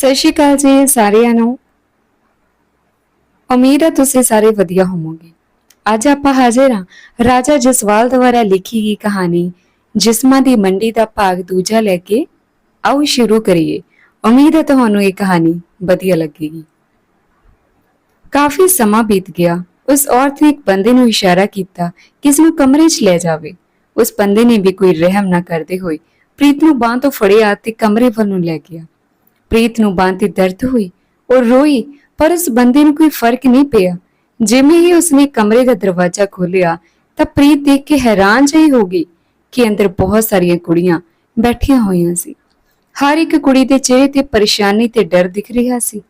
ਸਤਿ ਸ਼੍ਰੀ ਅਕਾਲ ਜੀ ਸਾਰਿਆਂ ਨੂੰ। ਉਮੀਦ ਹੈ ਤੁਸੀਂ ਸਾਰੇ ਵਧੀਆ ਹੋਵੋਗੇ। ਅੱਜ ਆਪਾਂ ਹਾਜ਼ਰ ਹਾਂ ਰਾਜਾ ਜਸਵਾਲ ਦੁਆਰਾ ਲਿਖੀ ਗਈ ਕਹਾਣੀ, ਜਿਸਮਾਂ ਦੀ ਮੰਡੀ ਦਾ ਭਾਗ ਦੂਜਾ ਲੈ ਕੇ ਆਓ ਸ਼ੁਰੂ ਕਰੀਏ। ਉਮੀਦ ਹੈ ਤੁਹਾਨੂੰ ਇਹ ਕਹਾਣੀ ਵਧੀਆ ਲੱਗੇਗੀ। ਕਾਫੀ ਸਮਾਂ ਬੀਤ ਗਿਆ। ਉਸ ਔਰਤ ਨੇ ਇੱਕ ਬੰਦੇ ਨੂੰ ਇਸ਼ਾਰਾ ਕੀਤਾ ਕਿ ਇਸ ਨੂੰ ਕਮਰੇ 'ਚ ਲੈ ਜਾਵੇ। ਉਸ ਬੰਦੇ ਨੇ ਵੀ ਕੋਈ ਰਹਿਮ ਨਾ ਕਰਦੇ ਹੋਏ ਪ੍ਰੀਤ ਨੂੰ ਬਾਂਹ ਤੋਂ ਫੜਿਆ ਤੇ ਕਮਰੇ ਵੱਲ ਨੂੰ ਲੈ ਗਿਆ। ਪ੍ਰੀਤ ਨੂੰ ਬਾਂਹ ਤੇ ਦਰਦ ਹੋਈ, ਉਹ ਰੋਈ, ਪਰ ਉਸ ਬੰਦੇ ਨੂੰ ਕੋਈ ਫ਼ਰਕ ਨਹੀਂ ਪਿਆ। ਜਿਵੇਂ ਹੀ ਉਸਨੇ ਕਮਰੇ ਦਾ ਦਰਵਾਜ਼ਾ ਖੋਲ੍ਹਿਆ, ਤਾਂ ਪ੍ਰੀਤ ਦੇਖ ਕੇ ਹੈਰਾਨ ਜਿਹੀ ਹੋ ਗਈ ਕਿ ਅੰਦਰ ਬਹੁਤ ਸਾਰੀਆਂ ਕੁੜੀਆਂ ਬੈਠੀਆਂ ਹੋਈਆਂ ਸੀ। ਹਰ ਇੱਕ ਕੁੜੀ ਦੇ ਚਿਹਰੇ ਤੇ ਪਰੇਸ਼ਾਨੀ ਤੇ ਡਰ ਦਿਖ ਰਿਹਾ ਸੀ।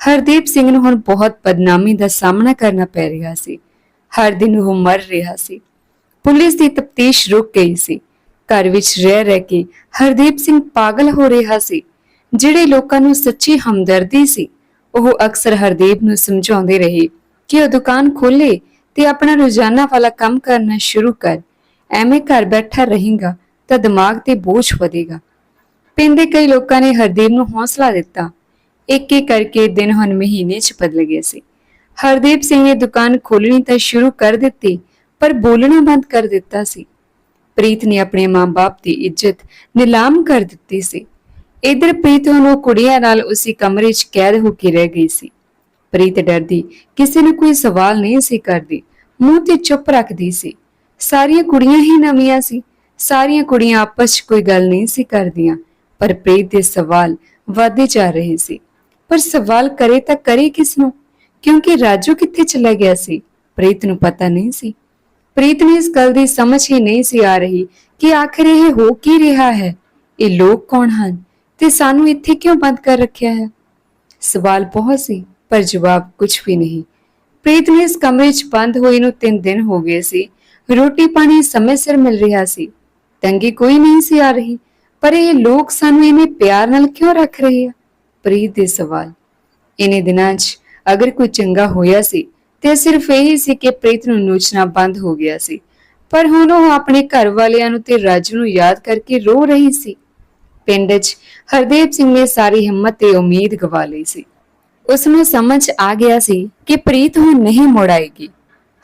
ਹਰਦੀਪ ਸਿੰਘ ਨੂੰ ਹੁਣ ਬਹੁਤ ਬਦਨਾਮੀ ਦਾ ਸਾਹਮਣਾ ਕਰਨਾ ਪੈ ਰਿਹਾ ਸੀ। ਹਰ ਦਿਨ ਉਹ ਮਰ ਰਿਹਾ ਸੀ। ਪੁਲਿਸ ਦੀ ਤਫਤੀਸ਼ ਰੁਕ ਗਈ ਸੀ। ਘਰ ਵਿੱਚ ਰਹਿ ਰਹਿ ਕੇ ਹਰਦੀਪ ਸਿੰਘ ਪਾਗਲ ਹੋ ਰਿਹਾ ਸੀ। ਜਿਹੜੇ ਲੋਕਾਂ ਨੂੰ ਸੱਚੀ ਹਮਦਰਦੀ ਸੀ, ਉਹ ਅਕਸਰ ਹਰਦੀਪ ਨੂੰ ਸਮਝਾਉਂਦੇ ਰਹੇ ਕਿ ਉਹ ਦੁਕਾਨ ਖੋਲੇ ਤੇ ਆਪਣਾ ਰੋਜ਼ਾਨਾ ਵਾਲਾ ਕੰਮ ਕਰਨਾ ਸ਼ੁਰੂ ਕਰ। ਐਵੇਂ ਘਰ ਬੈਠਾ ਰਹੇਗਾ ਤਾਂ ਦਿਮਾਗ ਤੇ ਬੋਝ ਵਧੇਗਾ। ਪਿੰਡ ਦੇ ਕਈ ਲੋਕਾਂ ਨੇ ਹਰਦੀਪ ਨੂੰ ਹੌਸਲਾ ਦਿੱਤਾ। ਇੱਕ ਇੱਕ ਕਰਕੇ ਦਿਨ ਹੁਣ ਮਹੀਨੇ ਚ ਬਦਲ ਗਏ ਸੀ। ਹਰਦੀਪ ਸਿੰਘ ਨੇ ਦੁਕਾਨ ਖੋਲਣੀ ਤਾਂ ਸ਼ੁਰੂ ਕਰ ਦਿੱਤੀ, ਪਰ ਬੋਲਣਾ ਬੰਦ ਕਰ ਦਿੱਤਾ ਸੀ। ਪ੍ਰੀਤ ਨੇ ਆਪਣੇ ਮਾਂ-ਬਾਪ ਦੀ ਇੱਜ਼ਤ ਨਿਲਾਮ ਕਰ ਦਿੱਤੀ ਸੀ। ਇਧਰ ਪ੍ਰੀਤ ਹੁਣ ਕੁੜੀਆਂ ਨਾਲ ਉਸੇ ਕਮਰੇ 'ਚ ਕੈਦ ਹੋ ਕੇ ਰਹਿ ਗਈ ਸੀ। ਪ੍ਰੀਤ ਡਰਦੀ, ਕਿਸੇ ਨੂੰ ਕੋਈ ਸਵਾਲ ਨਹੀਂ ਸੀ ਕਰਦੀ। ਮੂੰਹ ਤੇ ਚੁੱਪ ਰੱਖਦੀ ਸੀ। ਸਾਰੀਆਂ ਕੁੜੀਆਂ ਹੀ ਨਵੀਆਂ ਸੀ। ਸਾਰੀਆਂ ਕੁੜੀਆਂ ਆਪਸ 'ਚ ਕੋਈ ਗੱਲ ਨਹੀਂ ਸੀ ਕਰਦੀਆਂ। ਪਰ ਪ੍ਰੀਤ ਦੇ ਸਵਾਲ ਵਧਦੇ ਜਾ ਰਹੇ ਸੀ। ਪਰ ਸਵਾਲ ਕਰੇ ਤਾਂ ਕਰੇ ਕਿਸ ਨੂੰ? ਕਿਉਂਕਿ ਰਾਜੂ ਕਿੱਥੇ ਚਲਾ ਗਿਆ ਸੀ? ਪ੍ਰੀਤ ਨੂੰ ਪਤਾ ਨਹੀਂ ਸੀ। ਪ੍ਰੀਤ ਨੂੰ ਇਸ ਗੱਲ ਦੀ ਸਮਝ ਹੀ ਨਹੀਂ ਸੀ ਆ ਰਹੀ ਕਿ ਆਖਰ ਇਹ ਹੋ ਕੀ ਰਿਹਾ ਹੈ? ਇਹ ਲੋਕ ਕੌਣ ਹਨ? ਤੇ ਸਾਨੂੰ ਇੱਥੇ ਕਿਉਂ ਬੰਦ ਕਰ ਰੱਖਿਆ ਹੈ? ਸਵਾਲ ਬਹੁਤ ਸੀ, ਪਰ ਜਵਾਬ ਕੁਝ ਵੀ ਨਹੀਂ। ਪ੍ਰੀਤ ਨੂੰ ਇਸ ਕਮਰੇ 'ਚ ਬੰਦ ਹੋਈ ਨੂੰ 3 ਦਿਨ ਹੋ ਗਏ ਸੀ। ਰੋਟੀ ਪਾਣੀ ਸਮੇਂ ਸਿਰ ਮਿਲ ਰਿਹਾ ਸੀ। ਤੰਗੀ ਕੋਈ ਨਹੀਂ ਸੀ ਆ ਰਹੀ, ਪਰ ਇਹ ਲੋਕ ਸਾਨੂੰ ਇਹਨੇ ਪਿਆਰ ਨਾਲ ਕਿਉਂ ਰੱਖ ਰਹੇ ਆ? ਪ੍ਰੀਤ ਦੇ ਸਵਾਲ। ਇਨੇ ਦਿਨਾਂ 'ਚ ਅਗਰ ਕੋਈ ਚੰਗਾ ਹੋਇਆ ਸੀ, ਤੇ ਸਿਰਫ ਇਹੀ ਸੀ ਕਿ ਪ੍ਰੀਤ ਨੂੰ ਨੋਚਣਾ ਬੰਦ ਹੋ ਗਿਆ ਸੀ। ਪਰ ਹੁਣ ਉਹ ਆਪਣੇ ਘਰ ਵਾਲਿਆਂ ਨੂੰ ਤੇ ਰਾਜੂ ਨੂੰ ਯਾਦ ਕਰਕੇ ਰੋ ਰਹੀ ਸੀ। ਪਿੰਡ 'ਚ ਹਰਦੇਵ ਸਿੰਘ ਨੇ ਸਾਰੀ ਹਿੰਮਤ ਤੇ ਉਮੀਦ ਗਵਾ ਲਈ ਸੀ। ਉਸ ਨੂੰ ਸਮਝ ਆ ਗਿਆ ਸੀ ਕਿ ਪ੍ਰੀਤ ਹੁਣ ਨਹੀਂ ਮੁੜ ਆਏਗੀ।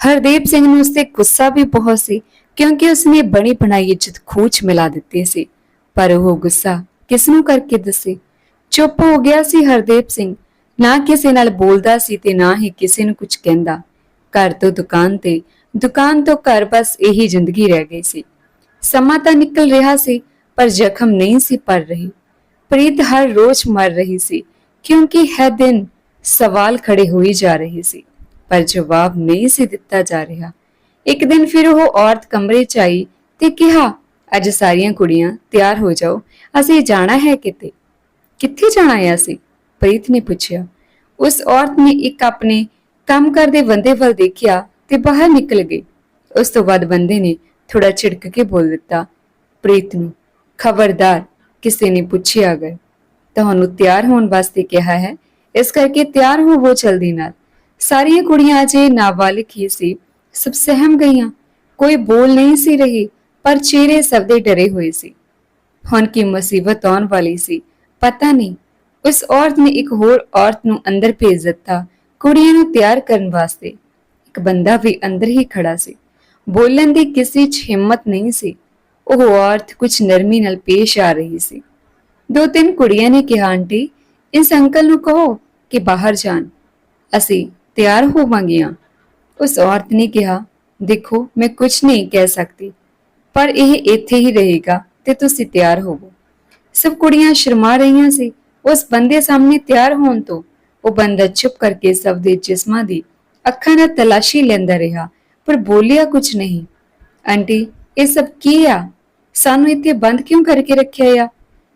ਹਰਦੇਵ ਸਿੰਘ ਨੂੰ ਉਸਤੇ ਗੁੱਸਾ ਵੀ ਬਹੁਤ ਸੀ, ਕਿਉਂਕਿ ਉਸਨੇ ਬਣੀ ਬਣਾਈ ਇੱਜ਼ਤ ਖੂਚ ਮਿਲਾ ਦਿੱਤੀ ਸੀ। ਪਰ ਉਹ ਗੁੱਸਾ ਕਿਸ ਨੂੰ ਕਰਕੇ ਦੱਸੇ? ਚੁੱਪ ਹੋ ਗਿਆ ਸੀ ਹਰਦੇਵ ਸਿੰਘ। ਨਾ ਕਿਸੇ ਨਾਲ ਬੋਲਦਾ ਸੀ ਤੇ ਨਾ ਹੀ ਕਿਸੇ ਨੂੰ ਕੁਝ ਕਹਿੰਦਾ। ਘਰ ਤੋਂ ਦੁਕਾਨ ਤੇ, ਦੁਕਾਨ ਤੋਂ ਘਰ ਬਸ ਇਹੀ ਜ਼ਿੰਦਗੀ ਰਹਿ ਗਈ ਸੀ। ਸਮਾਂ ਤਾਂ ਨਿਕਲ ਰਿਹਾ ਸੀ ਪਰ ਜ਼ਖਮ ਨਹੀਂ ਸੀ ਪਰ ਰਹੀ। ਪ੍ਰੀਤ ਹਰ ਰੋਜ਼ ਮਰ ਰਹੀ ਸੀ, ਕਿਉਂਕਿ ਹਰ ਦਿਨ ਸਵਾਲ ਖੜੇ ਹੋਈ ਜਾ ਰਹੇ ਸੀ, ਪਰ ਜਵਾਬ ਨਹੀਂ ਸੀ ਦਿੱਤਾ ਜਾ ਰਿਹਾ। ਇੱਕ ਦਿਨ ਫਿਰ ਉਹ ਔਰਤ ਕਮਰੇ 'ਚ ਆਈ ਤੇ ਕਿਹਾ, ਅੱਜ ਸਾਰੀਆਂ ਕੁੜੀਆਂ ਤਿਆਰ ਹੋ ਜਾਓ, ਅਸੀਂ ਜਾਣਾ ਹੈ ਕਿਤੇ। ਕਿੱਥੇ ਜਾਣਾ ਹੈ ਅਸੀਂ? ਪ੍ਰੀਤ ਨੇ ਪੁੱਛਿਆ। ਉਸ ਔਰਤ ਨੇ ਇੱਕ ਆਪਣੇ ਕੰਮ ਕਰਦੇ ਬੰਦੇ ਵੱਲ ਦੇਖਿਆ ਤੇ ਬਾਹਰ ਨਿਕਲ ਗਈ। ਉਸ ਤੋਂ ਬਾਅਦ ਬੰਦੇ ਨੇ ਥੋੜਾ ਝਿੜਕ ਕੇ ਬੋਲ ਦਿੱਤਾ, ਪ੍ਰੀਤ ਨੂੰ ਖਬਰਦਾਰ ਕਿਸੇ ਨੇ ਪੁੱਛਿਆ ਅਗਰ, ਤੁਹਾਨੂੰ ਤਿਆਰ ਹੋਣ ਵਾਸਤੇ ਕਿਹਾ ਹੈ। ਇਸ ਕਰਕੇ ਤਿਆਰ ਹੋਵੋ ਜਲਦੀ ਨਾਲ। ਸਾਰੀਆਂ ਕੁੜੀਆਂ ਅਜੇ ਨਾਬਾਲਿਗ ਹੀ ਸੀ। ਸਭ ਸਹਿਮ ਗਈਆਂ। ਕੋਈ ਬੋਲ ਨਹੀਂ ਸੀ ਰਹੀ, ਪਰ ਚਿਹਰੇ ਸਭ ਦੇ ਡਰੇ ਹੋਏ ਸੀ। ਹੁਣ ਕੀ ਮੁਸੀਬਤ ਆਉਣ ਵਾਲੀ ਸੀ, ਪਤਾ ਨਹੀਂ। ਉਸ ਔਰਤ ਨੇ ਇੱਕ ਹੋਰ ਔਰਤ ਨੂੰ ਅੰਦਰ ਭੇਜ ਦਿੱਤਾ, ਕੁੜੀਆਂ ਨੂੰ ਤਿਆਰ ਕਰਨ ਵਾਸਤੇ। ਇੱਕ ਬੰਦਾ ਵੀ ਅੰਦਰ ਹੀ ਖੜਾ ਸੀ। ਬੋਲਣ ਦੀ ਕਿਸੇ 'ਚ ਹਿੰਮਤ ਨਹੀਂ ਸੀ। ਉਹ ਔਰਤ ਕੁਝ ਨਰਮੀ ਨਾਲ ਪੇਸ਼ ਆ ਰਹੀ ਸੀ। ਦੋ ਤਿੰਨ ਕੁੜੀਆਂ ਨੇ ਕਿਹਾ, ਆਂਟੀ, ਇਸ ਅੰਕਲ ਨੂੰ ਕਹੋ ਕਿ ਬਾਹਰ ਜਾਣ। ਅਸੀਂ ਤਿਆਰ ਹੋਵਾਂਗੀਆਂ ਉਸ ਔਰਤ ਨੇ ਕਿਹਾ, ਦੇਖੋ, ਮੈਂ ਕੁਝ ਨਹੀਂ ਕਹਿ ਸਕਦੀ, ਪਰ ਇਹ ਇੱਥੇ ਹੀ ਰਹੇਗਾ ਤੇ ਤੁਸੀਂ ਤਿਆਰ ਹੋਵੋ। ਸਭ ਕੁੜੀਆਂ ਸ਼ਰਮਾ ਰਹੀਆਂ ਸੀ। ਉਸ ਬੰਦੇ ਸਾਹਮਣੇ ਤਿਆਰ ਹੋਣ ਤੋਂ ਉਹ ਬੰਦਾ ਚੁੱਪ ਕਰਕੇ ਸਭ ਦੇ ਜਿਸਮਾਂ ਦੀ ਅੱਖਾਂ ਨਾਲ ਤਲਾਸ਼ੀ ਲੈਂਦਾ ਰਿਹਾ, ਪਰ ਬੋਲਿਆ ਕੁਝ ਨਹੀਂ। ਆਂਟੀ ਇਹ ਸਭ ਕੀ ਆ? ਸਾਨੂੰ ਇੱਥੇ ਬੰਦ ਕਿਉਂ ਕਰਕੇ ਰੱਖਿਆ ਆ?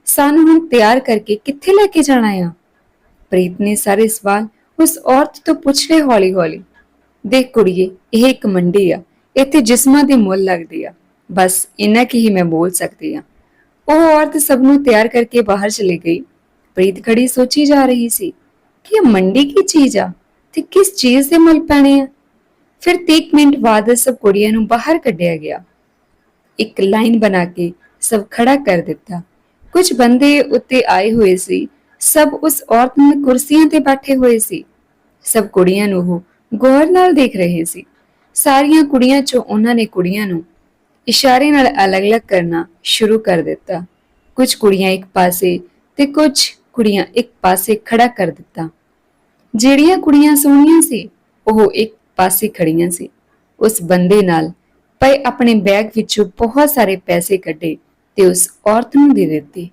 ਸਾਨੂੰ ਹੁਣ ਤਿਆਰ ਕਰਕੇ ਕਿੱਥੇ ਲੈ ਕੇ ਜਾਣਾ ਆ? ਪ੍ਰੀਤ ਨੇ ਸਾਰੇ ਸਵਾਲ ਉਸ ਔਰਤ ਤੋਂ ਪੁੱਛ ਲਏ ਹੌਲੀ-ਹੌਲੀ। ਦੇਖ ਕੁੜੀਏ, ਇਹ ਇੱਕ ਮੰਡੀ ਆ। ਇੱਥੇ ਜਿਸਮਾਂ ਦੇ ਮੁੱਲ ਲੱਗਦੇ ਆ। ਬਸ ਇੰਨਾ ਕੀ ਹੀ ਮੈਂ ਬੋਲ ਸਕਦੀ ਆ। ਉਹ ਔਰਤ ਸਭ ਨੂੰ ਤਿਆਰ ਕਰਕੇ ਬਾਹਰ ਚਲੀ ਗਈ। ਪ੍ਰੀਤ ਖੜੀ ਸੋਚੀ ਜਾ ਰਹੀ ਸੀ ਕਿ ਇਹ ਮੰਡੀ ਕੀ ਚੀਜ਼ ਆ ਤੇ ਕਿਸ ਚੀਜ਼ ਦੇ ਮੁੱਲ ਪੈਣੇ ਆ? ਫਿਰ 30 ਮਿੰਟ ਬਾਅਦ ਸਭ ਕੁੜੀਆਂ ਨੂੰ ਬਾਹਰ ਕੱਢਿਆ ਗਿਆ। ਇੱਕ ਲਾਈਨ ਬਣਾ ਕੇ ਸਭ ਖੜਾ ਕਰ ਦਿੱਤਾ। ਕੁਝ ਬੰਦੇ ਉੱਤੇ ਆਏ ਹੋਏ ਸੀ। ਸਭ ਉਸ ਔਰਤ ਨਾਲ ਕੁਰਸੀਆਂ ਤੇ ਬੈਠੇ ਹੋਏ ਸੀ। ਸਭ ਕੁੜੀਆਂ ਨੂੰ ਉਹ ਗੌਰ ਨਾਲ ਦੇਖ ਰਹੇ ਸੀ। ਸਾਰੀਆਂ ਕੁੜੀਆਂ ਚੋਂ ਉਹਨਾਂ ਨੇ ਕੁੜੀਆਂ ਨੂੰ ਇਸ਼ਾਰੇ ਨਾਲ ਅਲੱਗ-ਅਲੱਗ ਕਰਨਾ ਸ਼ੁਰੂ ਕਰ ਦਿੱਤਾ। ਕੁਝ ਕੁੜੀਆਂ ਇੱਕ ਪਾਸੇ ਤੇ ਕੁਝ ਕੁੜੀਆਂ ਇੱਕ ਪਾਸੇ ਖੜਾ ਕਰ ਦਿੱਤਾ। ਜਿਹੜੀਆਂ ਕੁੜੀਆਂ ਸੋਹਣੀਆਂ ਸੀ, ਉਹ ਇੱਕ ਪਾਸੇ ਖੜੀਆਂ ਸੀ। ਉਸ ਬੰਦੇ ਨਾਲ ਪਏ ਆਪਣੇ ਬੈਗ ਵਿੱਚੋਂ ਬਹੁਤ ਸਾਰੇ ਪੈਸੇ ਕੱਢੇ ਤੇ ਉਸ ਔਰਤ ਨੂੰ ਦੇ ਦਿੱਤੇ।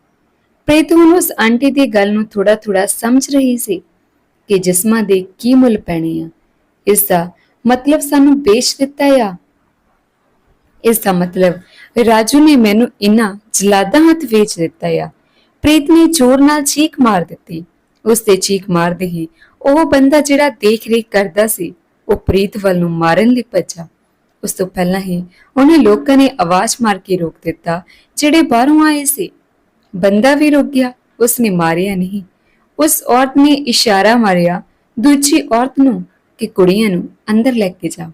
ਪ੍ਰੀਤ ਹੁਣ ਉਸ ਆਂਟੀ ਦੀ ਗੱਲ ਨੂੰ ਥੋੜਾ ਥੋੜਾ ਸਮਝ ਰਹੀ ਸੀ ਕਿ ਜਿਸਮਾਂ ਦੇ ਕੀ ਮੁੱਲ ਪੈਣੇ ਆ। ਇਸ ਦਾ ਮਤਲਬ ਸਾਨੂੰ ਵੇਚ ਦਿੱਤਾ ਆ। ਇਸ ਦਾ ਮਤਲਬ ਰਾਜੂ ਨੇ ਮੈਨੂੰ ਇਨਾ ਜਲਾਦਾ ਹੱਥ ਵੇਚ ਦਿੱਤਾ ਆ। ਪ੍ਰੀਤ ਨੇ ਜ਼ੋਰ ਨਾਲ ਚੀਕ ਮਾਰ ਦਿੱਤੀ। ਉਸ ਤੇ ਚੀਕ ਮਾਰਦੇ ਹੀ ਉਹ ਬੰਦਾ ਜਿਹੜਾ ਦੇਖ ਰੇਖ ਕਰਦਾ ਸੀ, ਉਹ ਪ੍ਰੀਤ ਵੱਲ ਨੂੰ ਮਾਰਨ ਲਈ ਭੱਜਾ। ਉਸ ਤੋਂ ਪਹਿਲਾਂ ਹੀ ਉਹਨੇ ਲੋਕਾਂ ਨੇ ਆਵਾਜ਼ ਮਾਰ ਕੇ ਰੋਕ ਦਿੱਤਾ, ਜਿਹੜੇ ਬਾਹਰੋਂ ਆਏ ਸੀ। ਬੰਦਾ ਵੀ ਰੁਕ ਗਿਆ, ਉਸਨੇ ਮਾਰਿਆ ਨਹੀਂ। ਉਸ ਔਰਤ ਨੇ ਇਸ਼ਾਰਾ ਮਾਰਿਆ, ਦੂਜੀ ਔਰਤ ਨੂੰ ਕਿ ਕੁੜੀਆਂ ਨੂੰ ਅੰਦਰ ਲੈ ਕੇ ਜਾ।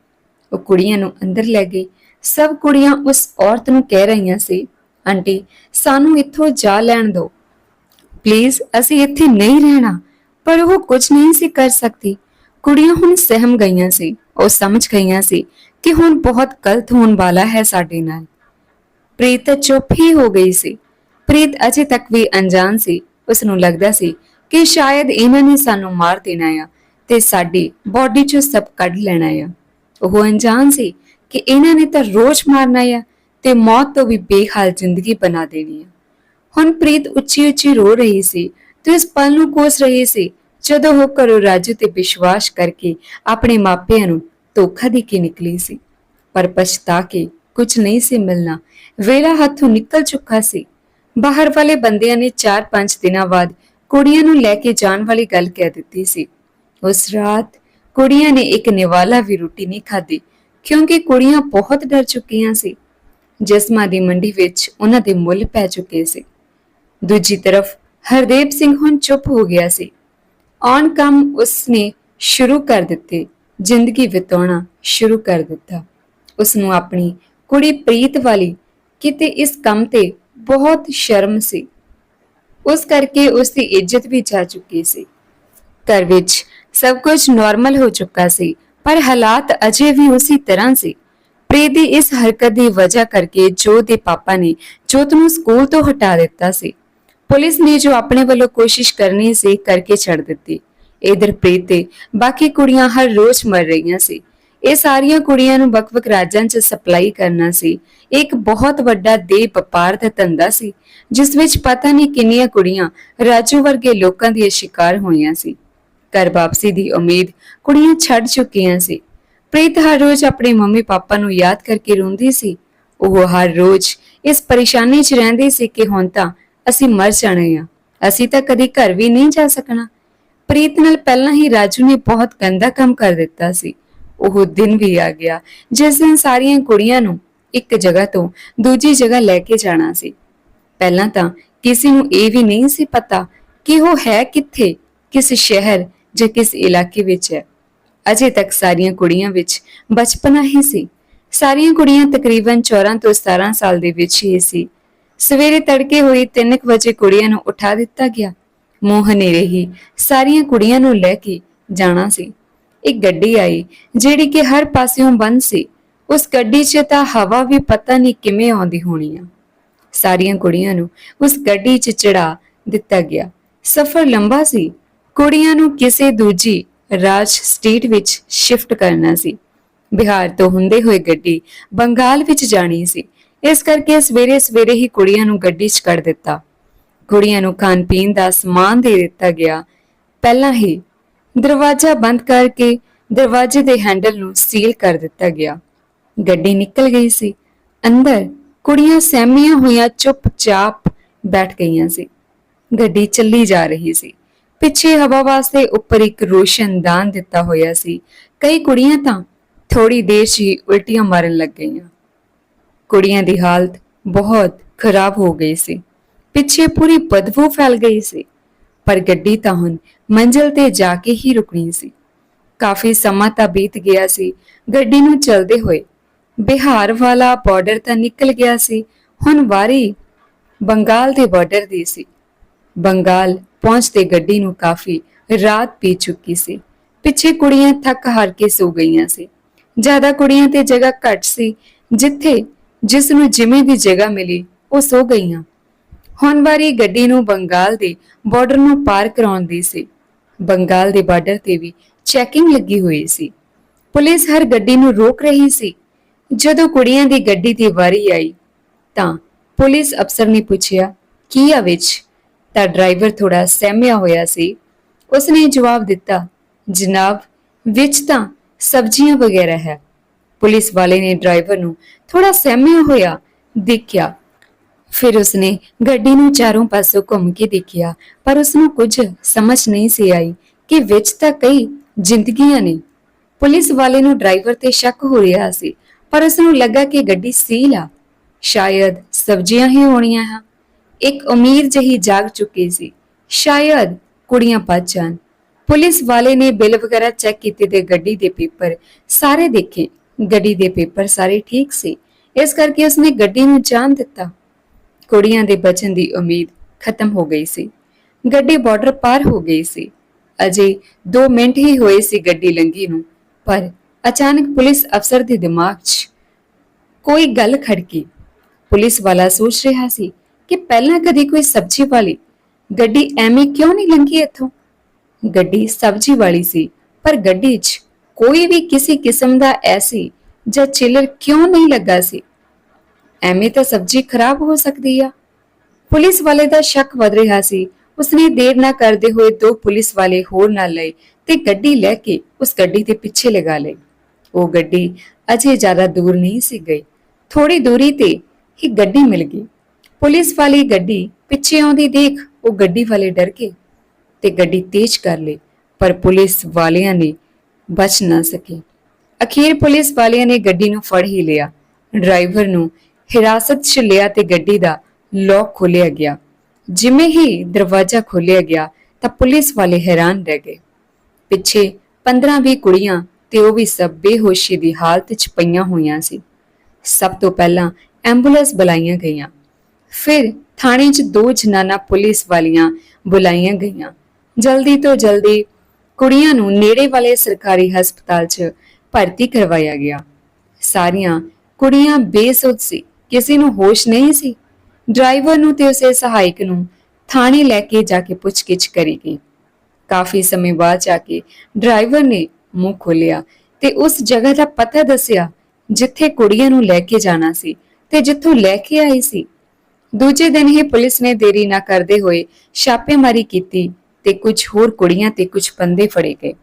ਉਹ ਕੁੜੀਆਂ ਨੂੰ ਅੰਦਰ ਲੈ ਗਈ। ਸਭ ਕੁੜੀਆਂ ਉਸ ਔਰਤ ਨੂੰ ਕਹਿ ਰਹੀਆਂ ਸੀ, ਆਂਟੀ, ਸਾਨੂੰ ਇੱਥੋਂ ਜਾ ਲੈਣ ਦਿਓ। ਪਲੀਜ਼, ਅਸੀਂ ਇੱਥੇ ਨਹੀਂ ਰਹਿਣਾ, ਪਰ ਉਹ ਕੁਝ ਨਹੀਂ ਸੀ ਕਰ ਸਕਦੀ। ਕੁੜੀਆਂ ਹੁਣ ਸਹਿਮ ਗਈਆਂ ਸੀ, ਉਹ ਸਮਝ ਗਈਆਂ ਸੀ ਕਿ ਹੁਣ ਬਹੁਤ ਗਲਤ ਹੋਣ ਵਾਲਾ ਹੈ ਸਾਡੇ ਨਾਲ। ਪ੍ਰੀਤ ਚੁੱਪ ਹੀ ਹੋ ਗਈ ਸੀ। ਪ੍ਰੀਤ ਅਜੇ ਤੱਕ ਵੀ ਅਣਜਾਣ ਸੀ। ਉਸ ਨੂੰ ਲੱਗਦਾ ਸੀ ਕਿ ਸ਼ਾਇਦ ਇਹਨਾਂ ਨੇ ਸਾਨੂੰ ਮਾਰ ਦੇਣਾ ਆ ਤੇ ਸਾਡੀ ਬਾਡੀ ਚੋਂ ਸਭ ਕੱਢ ਲੈਣਾ ਆ। ਉਹ ਅਣਜਾਣ ਸੀ ਕਿ ਇਹਨਾਂ ਨੇ ਤਾਂ ਰੋਜ਼ ਮਾਰਨਾ ਆ ਤੇ ਮੌਤ ਤੋਂ ਵੀ ਬੇਹਾਲ ਜ਼ਿੰਦਗੀ ਬਣਾ ਦੇਣੀ ਆ। ਹੁਣ ਪ੍ਰੀਤ ਉੱਚੀ ਉੱਚੀ ਰੋ ਰਹੀ ਸੀ ਤੇ ਇਸ ਪਲ ਨੂੰ ਕੋਸ ਰਹੀ ਸੀ ਜਦੋਂ ਉਹ ਘਰੋਂ ਰਾਜੂ ਤੇ ਵਿਸ਼ਵਾਸ ਕਰਕੇ ਆਪਣੇ ਮਾਪਿਆਂ ਨੂੰ ਧੋਖਾ ਦੇ ਕੇ ਨਿਕਲੀ ਸੀ। ਪਰ ਪਛਤਾ ਕੇ ਕੁਝ ਨਹੀਂ ਸੀ ਮਿਲਣਾ। ਵੇਲਾ ਹੱਥੋਂ ਨਿਕਲ ਚੁੱਕਾ ਸੀ। ਬਾਹਰ ਵਾਲੇ ਬੰਦਿਆਂ ਨੇ 4-5 ਦਿਨਾਂ ਬਾਅਦ ਕੁੜੀਆਂ ਨੂੰ ਲੈ ਕੇ ਜਾਣ ਵਾਲੀ ਗੱਲ ਕਹਿ ਦਿੱਤੀ ਸੀ। ਉਸ ਰਾਤ ਕੁੜੀਆਂ ਨੇ ਇੱਕ ਨਿਵਾਲਾ ਵੀ ਰੋਟੀ ਨਹੀਂ ਖਾਧੀ, ਕਿਉਂਕਿ ਕੁੜੀਆਂ ਬਹੁਤ ਡਰ ਚੁੱਕੀਆਂ ਸੀ। ਜਿਸਮਾਂ ਦੀ ਮੰਡੀ ਵਿੱਚ ਉਹਨਾਂ ਦੇ ਮੁੱਲ ਪੈ ਚੁੱਕੇ ਸੀ। ਦੂਜੀ ਤਰਫ ਹਰਦੇਵ ਸਿੰਘ ਹੁਣ ਚੁੱਪ ਹੋ ਗਿਆ ਸੀ। ਔਨ ਕੰਮ ਉਸਨੇ ਸ਼ੁਰੂ ਕਰ ਦਿੱਤੇ। ਜ਼ਿੰਦਗੀ ਬਿਤਾਉਣਾ ਸ਼ੁਰੂ ਕਰ ਦਿੱਤਾ। ਉਸ ਨੂੰ ਆਪਣੀ ਕੁੜੀ ਪ੍ਰੀਤ ਵਾਲੀ ਕਿਤੇ ਇਸ ਕੰਮ ਤੇ ਬਹੁਤ ਸ਼ਰਮ ਸੀ। ਉਸ ਕਰਕੇ ਉਸ ਦੀ ਇੱਜ਼ਤ ਵੀ ਜਾ ਚੁੱਕੀ ਸੀ। ਘਰ ਵਿੱਚ ਸਭ ਕੁਝ ਨਾਰਮਲ ਹੋ ਚੁੱਕਾ ਸੀ, ਪਰ ਹਾਲਾਤ ਅਜੇ ਵੀ ਉਸੇ ਤਰ੍ਹਾਂ ਸੀ। ਪ੍ਰੀਤ ਦੀ ਇਸ ਹਰਕਤ ਦੀ ਵਜ੍ਹਾ ਕਰਕੇ ਜੋ ਦੇ ਪਾਪਾ ਨੇ ਜੋਤ ਨੂੰ ਸਕੂਲ ਤੋਂ ਹਟਾ ਦਿੱਤਾ ਸੀ। ਪੁਲਿਸ ਨੇ ਜੋ ਆਪਣੇ ਵੱਲੋਂ ਕੋਸ਼ਿਸ਼ ਕਰਨੀ ਸੀ, ਕਰਕੇ ਛੱਡ ਦਿੱਤੀ। ਇਧਰ ਪ੍ਰੀਤ ਤੇ, ਬਾਕੀ ਕੁੜੀਆਂ ਹਰ ਰੋਜ਼ ਮਰ ਰਹੀਆਂ ਸੀ। ਇਹ ਸਾਰੀਆਂ ਕੁੜੀਆਂ ਨੂੰ ਵੱਖ-ਵੱਖ ਰਾਜਾਂ 'ਚ ਸਪਲਾਈ ਕਰਨਾ ਸੀ। ਇੱਕ ਬਹੁਤ ਵੱਡਾ ਦੇ ਵਪਾਰ ਦਾ ਧੰਦਾ ਸੀ, ਜਿਸ ਵਿੱਚ ਪਤਾ ਨਹੀਂ ਕਿੰਨੀਆਂ ਕੁੜੀਆਂ ਰਾਜੂ ਵਰਗੇ ਲੋਕਾਂ ਦੀ ਸ਼ਿਕਾਰ ਹੋਈਆਂ ਸੀ। ਘਰ ਵਾਪਸੀ ਦੀ ਉਮੀਦ ਕੁੜੀਆਂ ਛੱਡ ਚੁੱਕੀਆਂ ਸੀ। ਪ੍ਰੀਤ ਹਰ ਰੋਜ਼ ਆਪਣੇ ਮੰਮੀ ਪਾਪਾ ਨੂੰ ਯਾਦ ਕਰਕੇ ਰੋਂਦੀ ਸੀ। ਉਹ ਹਰ ਰੋਜ਼ ਇਸ ਪਰੇਸ਼ਾਨੀ 'ਚ ਰਹਿੰਦੀ ਸੀ ਕਿ ਹੁਣ ਤਾਂ ਅਸੀਂ ਮਰ ਜਾਣੇ ਆ। ਅਸੀਂ ਤਾਂ ਕਦੀ ਘਰ ਵੀ ਨਹੀਂ ਜਾ ਸਕਣਾ। ਪ੍ਰੀਤ ਨਾਲ ਪਹਿਲਾਂ ਹੀ ਰਾਜੂ ਨੇ ਬਹੁਤ ਗੰਦਾ ਕੰਮ ਕਰ ਦਿੱਤਾ ਸੀ। ਉਹ ਦਿਨ ਵੀ ਆ ਗਿਆ। ਜਿਸ ਦਿਨ ਸਾਰੀਆਂ ਕੁੜੀਆਂ ਨੂੰ ਇੱਕ ਜਗ੍ਹਾ ਤੋਂ ਦੂਜੀ ਜਗ੍ਹਾ ਲੈ ਕੇ ਜਾਣਾ ਸੀ। ਪਹਿਲਾਂ ਤਾਂ ਕਿਸੇ ਨੂੰ ਇਹ ਵੀ ਨਹੀਂ ਸੀ ਪਤਾ ਕਿ ਉਹ ਹੈ ਕਿੱਥੇ, ਕਿਸ ਸ਼ਹਿਰ ਜਾਂ ਕਿਸ ਇਲਾਕੇ ਵਿੱਚ ਹੈ। ਅਜੇ ਤੱਕ ਸਾਰੀਆਂ ਕੁੜੀਆਂ ਵਿੱਚ ਬਚਪਨਾ ਹੀ ਸੀ। ਸਾਰੀਆਂ ਕੁੜੀਆਂ ਤਕਰੀਬਨ 14 ਤੋਂ 17 ਸਾਲ ਦੇ ਵਿੱਚ ਹੀ ਸੀ। ਸਵੇਰੇ ਤੜਕੇ ਹੋਈ 3 ਵਜੇ ਕੁੜੀਆਂ ਨੂੰ ਉਠਾ ਦਿੱਤਾ ਗਿਆ। ਮੂੰਹ ਹਨੇਰੇ ਹੀ ਸਾਰੀਆਂ ਕੁੜੀਆਂ ਨੂੰ ਲੈ ਕੇ ਜਾਣਾ ਸੀ। ਇੱਕ ਗੱਡੀ ਆਈ, ਜਿਹੜੀ ਕਿ ਹਰ ਪਾਸਿਓਂ ਬੰਦ ਸੀ। ਉਸ ਗੱਡੀ 'ਚ ਤਾਂ ਹਵਾ ਵੀ ਪਤਾ ਨਹੀਂ ਕਿਵੇਂ ਆਉਂਦੀ ਹੋਣੀ ਆ ਸਾਰੀਆਂ ਕੁੜੀਆਂ ਨੂੰ ਉਸ ਗੱਡੀ 'ਚ ਚੜਾ ਦਿੱਤਾ ਗਿਆ। ਸਫ਼ਰ ਲੰਬਾ ਸੀ। ਕੁੜੀਆਂ ਨੂੰ ਕਿਸੇ ਦੂਜੀ ਰਾਜ ਸਟੇਟ ਵਿੱਚ ਸ਼ਿਫਟ ਕਰਨਾ ਸੀ। ਬਿਹਾਰ ਤੋਂ ਹੁੰਦੇ ਹੋਏ ਗੱਡੀ ਬੰਗਾਲ ਵਿੱਚ ਜਾਣੀ ਸੀ। ਇਸ ਕਰਕੇ ਸਵੇਰੇ ਸਵੇਰੇ ਹੀ ਕੁੜੀਆਂ ਨੂੰ ਗੱਡੀ 'ਚ ਕੱਢ ਦਿੱਤਾ। ਕੁੜੀਆਂ ਨੂੰ ਖਾਣ ਪੀਣ ਦਾ ਸਮਾਨ ਦੇ ਦਿੱਤਾ ਗਿਆ। ਪਹਿਲਾਂ ਹੀ ਦਰਵਾਜ਼ਾ ਬੰਦ ਕਰਕੇ ਦਰਵਾਜ਼ੇ ਦੇ ਹੈਂਡਲ ਨੂੰ ਸੀਲ ਕਰ ਦਿੱਤਾ ਗਿਆ। ਗੱਡੀ ਨਿਕਲ ਗਈ ਸੀ। ਅੰਦਰ ਕੁੜੀਆਂ ਸਹਿਮੀਆਂ ਹੋਈਆਂ ਚੁੱਪਚਾਪ ਬੈਠ ਗਈਆਂ ਸੀ। ਗੱਡੀ ਚੱਲੀ ਜਾ ਰਹੀ ਸੀ। ਪਿੱਛੇ ਹਵਾ ਵਾਸਤੇ ਉੱਪਰ ਇੱਕ ਰੋਸ਼ਨਦਾਨ ਦਿੱਤਾ ਹੋਇਆ ਸੀ। ਕਈ ਕੁੜੀਆਂ ਤਾਂ ਥੋੜੀ ਦੇਰ 'ਚ ਹੀ ਉਲਟੀਆਂ ਮਾਰਨ ਲੱਗ ਗਈਆਂ। ਕੁੜੀਆਂ ਦੀ ਹਾਲਤ ਬਹੁਤ ਖਰਾਬ ਹੋ ਗਈ ਸੀ। ਪਿੱਛੇ ਪੂਰੀ ਬਦਬੂ ਫੈਲ ਗਈ ਸੀ। ਪਰ ਗੱਡੀ ਤਾਂ ਹੁਣ ਮੰਜ਼ਿਲ ਤੇ ਜਾ ਕੇ ਹੀ ਰੁਕਣੀ ਸੀ। ਕਾਫੀ ਸਮਾਂ ਤਾਂ ਬੀਤ ਗਿਆ ਸੀ। ਗੱਡੀ ਨੂੰ ਚਲਦੇ ਹੋਏ ਬਿਹਾਰ ਵਾਲਾ ਬਾਰਡਰ ਤਾਂ ਨਿਕਲ ਗਿਆ ਸੀ। ਹੁਣ ਵਾਰੀ ਬੰਗਾਲ ਦੇ ਬਾਰਡਰ ਦੀ ਸੀ। ਬੰਗਾਲ ਪਹੁੰਚਦੇ ਗੱਡੀ ਨੂੰ ਕਾਫੀ ਰਾਤ ਪੀ ਚੁੱਕੀ ਸੀ। ਪਿੱਛੇ ਕੁੜੀਆਂ ਥੱਕ ਹਾਰ ਕੇ ਸੋ ਗਈਆਂ ਸੀ। ਜ਼ਿਆਦਾ ਕੁੜੀਆਂ ਤੇ ਜਗ੍ਹਾ ਘੱਟ ਸੀ। ਜਿੱਥੇ ਜਿਸ ਨੂੰ ਜਿਵੇਂ ਦੀ ਜਗ੍ਹਾ ਮਿਲੀ, ਉਹ ਸੋ ਗਈਆਂ। ਹੁਣ ਵਾਰੀ ਗੱਡੀ ਨੂੰ ਬੰਗਾਲ ਦੇ ਬਾਰਡਰ ਨੂੰ ਪਾਰ ਕਰਾਉਣ ਦੀ ਸੀ। ਬੰਗਾਲ ਦੇ ਬਾਰਡਰ ਤੇ ਵੀ ਚੈਕਿੰਗ ਲੱਗੀ ਹੋਈ ਸੀ। ਪੁਲਿਸ ਹਰ ਗੱਡੀ ਨੂੰ ਰੋਕ ਰਹੀ ਸੀ। ਜਦੋਂ ਕੁੜੀਆਂ ਦੀ ਗੱਡੀ ਦੀ ਵਾਰੀ ਆਈ, ਤਾਂ ਪੁਲਿਸ ਅਫਸਰ ਨੇ ਪੁੱਛਿਆ, ਕੀ ਆ ਵਿੱਚ? ਤਾਂ ਡਰਾਈਵਰ ਥੋੜਾ ਸਹਿਮਿਆ ਹੋਇਆ ਸੀ। ਉਸਨੇ ਜਵਾਬ ਦਿੱਤਾ, ਜਨਾਬ, ਵਿੱਚ ਤਾਂ ਸਬਜ਼ੀਆਂ ਵਗੈਰਾ ਹੈ। ਪੁਲਿਸ ਵਾਲੇ ਨੇ ਡਰਾਈਵਰ ਨੂੰ ਥੋੜਾ ਸਹਿਮਿਆ ਹੋਇਆ ਦੇਖਿਆ ਫਿਰ ਉਸਨੇ ਗੱਡੀ ਨੂੰ ਚਾਰੋਂ ਪਾਸੋਂ ਘੁੰਮ ਕੇ ਦੇਖਿਆ, ਪਰ ਉਸਨੂੰ ਕੁਝ ਸਮਝ ਨਹੀਂ ਸੀ ਆਈ ਕਿ ਵਿੱਚ ਤਾਂ ਕਈ ਜ਼ਿੰਦਗੀਆਂ ਨੇ। ਪੁਲਿਸ ਵਾਲੇ ਨੂੰ ਡਰਾਈਵਰ ਤੇ ਸ਼ੱਕ ਹੋ ਰਿਹਾ ਸੀ, ਪਰ ਉਸਨੂੰ ਲੱਗਾ ਕਿ ਗੱਡੀ ਸੀਲ ਆ। ਸ਼ਾਇਦ ਸਬਜ਼ੀਆਂ ਹੀ ਹੋਣੀਆਂ ਹਨ। ਇੱਕ ਉਮੀਦ ਜਹੀ ਜਾਗ ਚੁੱਕੀ ਸੀ। ਸ਼ਾਇਦ ਕੁੜੀਆਂ ਬਚ ਜਾਣ। ਪੁਲਿਸ ਵਾਲੇ ਨੇ ਬਿੱਲ ਵਗੈਰਾ ਚੈੱਕ ਕੀਤੇ ਤੇ ਗੱਡੀ ਦੇ ਪੇਪਰ ਸਾਰੇ ਦੇਖੇ। ਗੱਡੀ ਦੇ ਪੇਪਰ ਸਾਰੇ ਠੀਕ ਸੀ। ਇਸ ਕਰਕੇ ਉਸਨੇ ਗੱਡੀ ਨੂੰ ਜਾਣ ਦਿੱਤਾ। ਕੁੜੀਆਂ ਦੇ ਬਚਣ ਦੀ ਉਮੀਦ ਖਤਮ ਹੋ ਗਈ ਸੀ। ਗੱਡੀ ਬਾਰਡਰ ਪਾਰ ਹੋ ਗਈ ਸੀ। ਅਜੇ 2 ਮਿੰਟ ਹੀ ਹੋਏ ਸੀ ਗੱਡੀ ਲੰਘੀ ਨੂੰ, ਪਰ ਅਚਾਨਕ ਪੁਲਿਸ ਅਫਸਰ ਦੇ ਦਿਮਾਗ 'ਚ ਕੋਈ ਗੱਲ ਖੜਕੀ। ਪੁਲਿਸ ਵਾਲਾ ਸੋਚ ਰਿਹਾ ਸੀ ਕਿ ਪਹਿਲਾਂ ਕਦੀ ਕੋਈ ਸਬਜ਼ੀ ਵਾਲੀ ਗੱਡੀ ਐਵੇਂ ਕਿਉਂ ਨਹੀਂ ਲੰਘੀ ਇੱਥੋਂ? ਗੱਡੀ ਸਬਜ਼ੀ ਵਾਲੀ ਸੀ, ਪਰ ਗੱਡੀ 'ਚ ਕੋਈ ਵੀ ਕਿਸੇ ਕਿਸਮ ਦਾ ਐਸੀ ਜਾਂ ਚਿਲਰ ਕਿਉਂ ਨਹੀਂ ਲੱਗਾ ਸੀ? ਐਵੇਂ ਤਾਂ ਸਬਜ਼ੀ ਖਰਾਬ ਹੋ ਸਕਦੀ ਆ। ਪੁਲਿਸ ਵਾਲੇ ਦਾ ਸ਼ੱਕ ਵਧ ਰਿਹਾ ਸੀ। ਉਸਨੇ ਦੇਰ ਨਾ ਕਰਦੇ ਹੋਏ ਦੋ ਪੁਲਿਸ ਵਾਲੇ ਹੋਰ ਨਾਲ ਲਏ ਤੇ ਗੱਡੀ ਲੈ ਕੇ ਉਸ ਗੱਡੀ ਦੇ ਪਿੱਛੇ ਲਗਾ ਲਈ ਉਹ ਗੱਡੀ ਅਜੇ ਜ਼ਿਆਦਾ ਦੂਰ ਨਹੀਂ ਸੀ ਗਈ। ਥੋੜੀ ਦੂਰੀ ਤੇ ਹੀ ਗੱਡੀ ਮਿਲ ਗਈ। ਪੁਲਿਸ ਵਾਲੀ ਗੱਡੀ ਪਿੱਛੇ ਆਉਂਦੀ ਦੇਖ ਉਹ ਗੱਡੀ ਵਾਲੇ ਡਰ ਗਏ ਤੇ ਗੱਡੀ ਤੇਜ਼ ਕਰ ਲਈ ਪਰ ਪੁਲਿਸ ਵਾਲਿਆਂ ਨੇ ਬਚ ਨਾ ਸਕੇ। ਅਖੀਰ ਪੁਲਿਸ ਵਾਲਿਆਂ ਨੇ ਗੱਡੀ ਨੂੰ ਫੜ ਹੀ ਲਿਆ। ਡਰਾਈਵਰ ਨੂੰ ਹਿਰਾਸਤ 'ਚ ਲਿਆ ਤੇ ਗੱਡੀ ਦਾ ਲੋਕ ਖੋਲਿਆ ਗਿਆ। ਜਿਵੇਂ ਹੀ ਦਰਵਾਜ਼ਾ ਖੋਲਿਆ ਗਿਆ ਤਾਂ ਪੁਲਿਸ ਵਾਲੇ ਹੈਰਾਨ ਰਹਿ ਗਏ। ਪਿੱਛੇ 15-20 ਕੁੜੀਆਂ ਤੇ ਉਹ ਵੀ ਸਭ ਬੇਹੋਸ਼ੀ ਦੀ ਹਾਲਤ 'ਚ ਪਈਆਂ ਹੋਈਆਂ ਸੀ। ਸਭ ਤੋਂ ਪਹਿਲਾਂ ਐਂਬੂਲੈਂਸ ਬੁਲਾਈਆਂ ਗਈਆਂ। ਫਿਰ ਥਾਣੇ 'ਚ ਦੋ ਜਨਾਨਾ ਪੁਲਿਸ ਵਾਲੀਆਂ ਬੁਲਾਈਆਂ ਗਈਆਂ। ਜਲਦੀ ਤੋਂ ਜਲਦੀ ਕੁੜੀਆਂ ਨੂੰ ਨੇੜੇ ਵਾਲੇ ਸਰਕਾਰੀ ਹਸਪਤਾਲ 'ਚ ਭਰਤੀ ਕਰਵਾਇਆ ਗਿਆ। ਸਾਰੀਆਂ ਕੁੜੀਆਂ ਬੇਸੁੱਧ ਸੀ। ਕਿਸੇ ਨੂੰ ਹੋਸ਼ ਨਹੀਂ ਸੀ? ਡਰਾਈਵਰ ਨੂੰ ਤੇ ਉਸੇ ਸਹਾਇਕ ਨੂੰ ਥਾਣੇ ਲੈ ਕੇ ਜਾ ਕੇ ਪੁੱਛਗਿੱਛ ਕਰੀ ਗਈ ਕਾਫੀ ਸਮੇਂ ਬਾਅਦ ਜਾ ਕੇ ਡਰਾਈਵਰ ਨੇ ਮੂੰਹ ਖੋਲਿਆ ਤੇ ਉਸ ਜਗ੍ਹਾ ਦਾ ਪਤਾ ਦੱਸਿਆ ਜਿੱਥੇ ਕੁੜੀਆਂ ਨੂੰ ਲੈ ਕੇ ਜਾਣਾ ਸੀ ਤੇ ਜਿੱਥੋਂ ਲੈ ਕੇ ਆਈ ਸੀ। ਦੂਜੇ ਦਿਨ ਹੀ ਪੁਲਿਸ ਨੇ ਦੇਰੀ ਨਾ ਕਰਦੇ ਹੋਏ ਛਾਪੇਮਾਰੀ ਕੀਤੀ ਤੇ ਕੁਝ ਹੋਰ ਕੁੜੀਆਂ ਤੇ ਕੁਝ ਬੰਦੇ ਫੜੇ ਗਏ।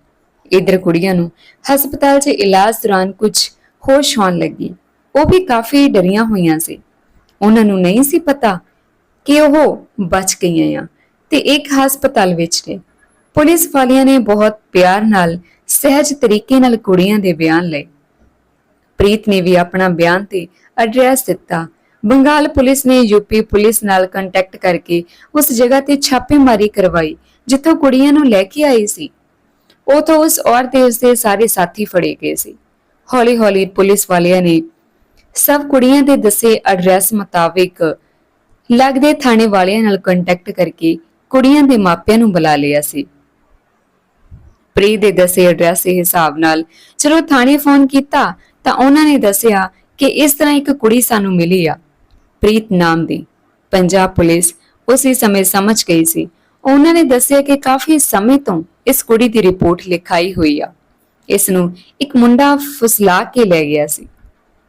ਇਧਰ ਕੁੜੀਆਂ ਨੂੰ ਹਸਪਤਾਲ 'ਚ ਇਲਾਜ ਦੌਰਾਨ ਕੁਝ ਹੋਸ਼ ਆਉਣ ਲੱਗੀ। ਉਹ ਵੀ ਕਾਫੀ ਡਰੀਆਂ ਹੋਈਆਂ ਸੀ। ਉਹਨਾਂ ਨੂੰ ਨਹੀਂ ਸੀ ਪਤਾ ਕਿ ਉਹ ਬਚ ਗਈਆਂ ਆ ਤੇ ਇੱਕ ਹਸਪਤਾਲ ਵਿੱਚ ਨੇ। ਪੁਲਿਸ ਵਾਲਿਆਂ ਨੇ ਬਹੁਤ ਪਿਆਰ ਨਾਲ, ਸਹਿਜ ਤਰੀਕੇ ਨਾਲ ਕੁੜੀਆਂ ਦੇ ਬਿਆਨ ਲਏ। ਪ੍ਰੀਤ ਨੇ ਵੀ ਆਪਣਾ ਬਿਆਨ ਤੇ ਐਡਰੈਸ ਦਿੱਤਾ। ਬੰਗਾਲ ਪੁਲਿਸ ਨੇ ਯੂਪੀ ਪੁਲਿਸ ਨਾਲ ਕੰਟੈਕਟ ਕਰਕੇ ਉਸ ਜਗ੍ਹਾ ਤੇ ਛਾਪੇਮਾਰੀ ਕਰਵਾਈ, ਜਿੱਥੋਂ ਕੁੜੀਆਂ ਨੂੰ ਲੈ ਕੇ ਆਈ ਸੀ। ਉਥੋਂ ਉਸ ਔਰਤ ਤੇ ਉਸਦੇ ਸਾਰੇ ਸਾਥੀ ਫੜੇ ਗਏ ਸੀ। ਹੌਲੀ-ਹੌਲੀ ਪੁਲਿਸ ਵਾਲਿਆਂ ਨੇ ਸਭ ਕੁੜੀਆਂ ਦੇ ਦੱਸੇ ਐਡਰੈਸ ਮੁਤਾਬਿਕ ਲੱਗਦੇ ਥਾਣੇ ਵਾਲਿਆਂ ਨਾਲ ਕੰਟੈਕਟ ਕਰਕੇ ਕੁੜੀਆਂ ਦੇ ਮਾਪਿਆਂ ਨੂੰ ਬੁਲਾ ਲਿਆ ਸੀ। ਪ੍ਰੀ ਦੇ ਦੱਸੇ ਐਡਰੈਸ ਦੇ ਹਿਸਾਬ ਨਾਲ, ਜਦੋਂ ਥਾਣੇ ਫੋਨ ਕੀਤਾ ਤਾਂ ਉਹਨਾਂ ਨੇ ਦੱਸਿਆ ਕਿ ਇਸ ਤਰ੍ਹਾਂ ਇੱਕ ਕੁੜੀ ਸਾਨੂੰ ਮਿਲੀ ਆ। ਪ੍ਰੀਤ ਨਾਮ ਦੀ, ਪੰਜਾਬ ਪੁਲਿਸ ਉਸੇ ਸਮੇਂ ਸਮਝ ਗਈ ਸੀ। ਉਹਨਾਂ ਨੇ ਦੱਸਿਆ ਕਿ ਕਾਫੀ ਸਮੇਂ ਤੋਂ ਇਸ ਕੁੜੀ ਦੀ ਰਿਪੋਰਟ ਲਿਖਾਈ ਹੋਈ ਆ। ਇਸ ਨੂੰ ਇੱਕ ਮੁੰਡਾ ਫੁਸਲਾ ਕੇ ਲੈ ਗਿਆ ਸੀ।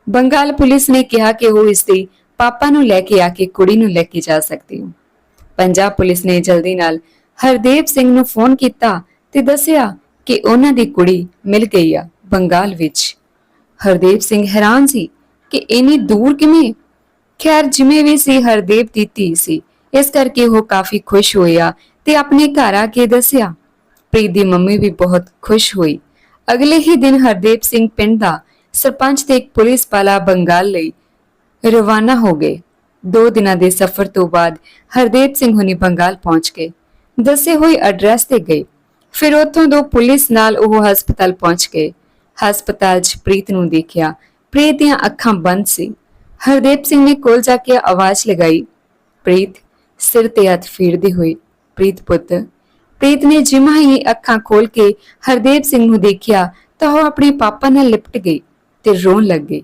ਬੰਗਾਲ ਪੁਲਿਸ ਨੇ ਕਿਹਾ ਕਿ ਉਹ ਇਸ ਦੇ ਪਾਪਾ ਨੂੰ ਲੈ ਕੇ ਆ ਕੇ ਕੁੜੀ ਨੂੰ ਲੈ ਕੇ ਜਾ ਸਕਦੇ ਹੋ। ਪੰਜਾਬ ਪੁਲਿਸ ਨੇ ਜਲਦੀ ਨਾਲ ਹਰਦੇਵ ਸਿੰਘ ਨੂੰ ਫੋਨ ਕੀਤਾ ਤੇ ਦੱਸਿਆ ਕਿ ਉਹਨਾਂ ਦੀ ਕੁੜੀ ਮਿਲ ਗਈ ਆ ਬੰਗਾਲ ਵਿੱਚ। ਹਰਦੇਵ ਸਿੰਘ ਹੈਰਾਨ ਸੀ ਕਿ ਇੰਨੀ ਦੂਰ ਕਿਵੇਂ? ਖੈਰ, ਜਿਵੇਂ ਵੀ ਸੀ, ਹਰਦੇਵ ਦੀ ਧੀ ਸੀ। ਇਸ ਕਰਕੇ ਉਹ ਕਾਫੀ ਖੁਸ਼ ਹੋਇਆ ਤੇ ਆਪਣੇ ਘਰ ਆ ਕੇ ਦੱਸਿਆ, ਪ੍ਰੀਤ ਦੀ ਮੰਮੀ ਵੀ ਬਹੁਤ ਖੁਸ਼ ਹੋਈ। ਅਗਲੇ ਹੀ ਦਿਨ ਹਰਦੇਵ ਸਿੰਘ ਪਿੰਡ ਦਾ ਸਰਪੰਚ ਤੇ ਇੱਕ ਪੁਲਿਸ ਵਾਲਾ ਬੰਗਾਲ ਲਈ ਰਵਾਨਾ ਹੋ ਗਏ। ਦੋ ਦਿਨਾਂ ਦੇ ਸਫ਼ਰ ਤੋਂ ਬਾਅਦ ਹਰਦੇਵ ਸਿੰਘ ਹੁਣੀ ਬੰਗਾਲ ਪਹੁੰਚ ਗਏ। ਦੱਸੇ ਹੋਏ ਐਡਰੈਸ ਤੇ ਗਏ। ਫਿਰ ਉੱਥੋਂ ਦੋ ਪੁਲਿਸ ਨਾਲ ਉਹ ਹਸਪਤਾਲ ਪਹੁੰਚ ਗਏ। ਹਸਪਤਾਲ 'ਚ ਪ੍ਰੀਤ ਨੂੰ ਦੇਖਿਆ। ਪ੍ਰੀਤ ਦੀਆਂ ਅੱਖਾਂ ਬੰਦ ਸੀ। ਹਰਦੇਵ ਸਿੰਘ ਨੇ ਕੋਲ ਜਾ ਕੇ ਆਵਾਜ਼ ਲਗਾਈ, ਪ੍ਰੀਤ, ਸਿਰ ਤੇ ਹੱਥ ਫੇਰਦੇ ਹੋਏ, ਪ੍ਰੀਤ ਪੁੱਤ। ਪ੍ਰੀਤ ਨੇ ਜਿਵੇਂ ਹੀ ਅੱਖਾਂ ਖੋਲ ਕੇ ਹਰਦੇਵ ਸਿੰਘ ਨੂੰ ਦੇਖਿਆ ਤਾਂ ਉਹ ਆਪਣੇ ਪਾਪਾ ਨਾਲ ਲਿਪਟ ਗਈ। ਤੇ ਰੋਣ ਲੱਗ ਗਈ।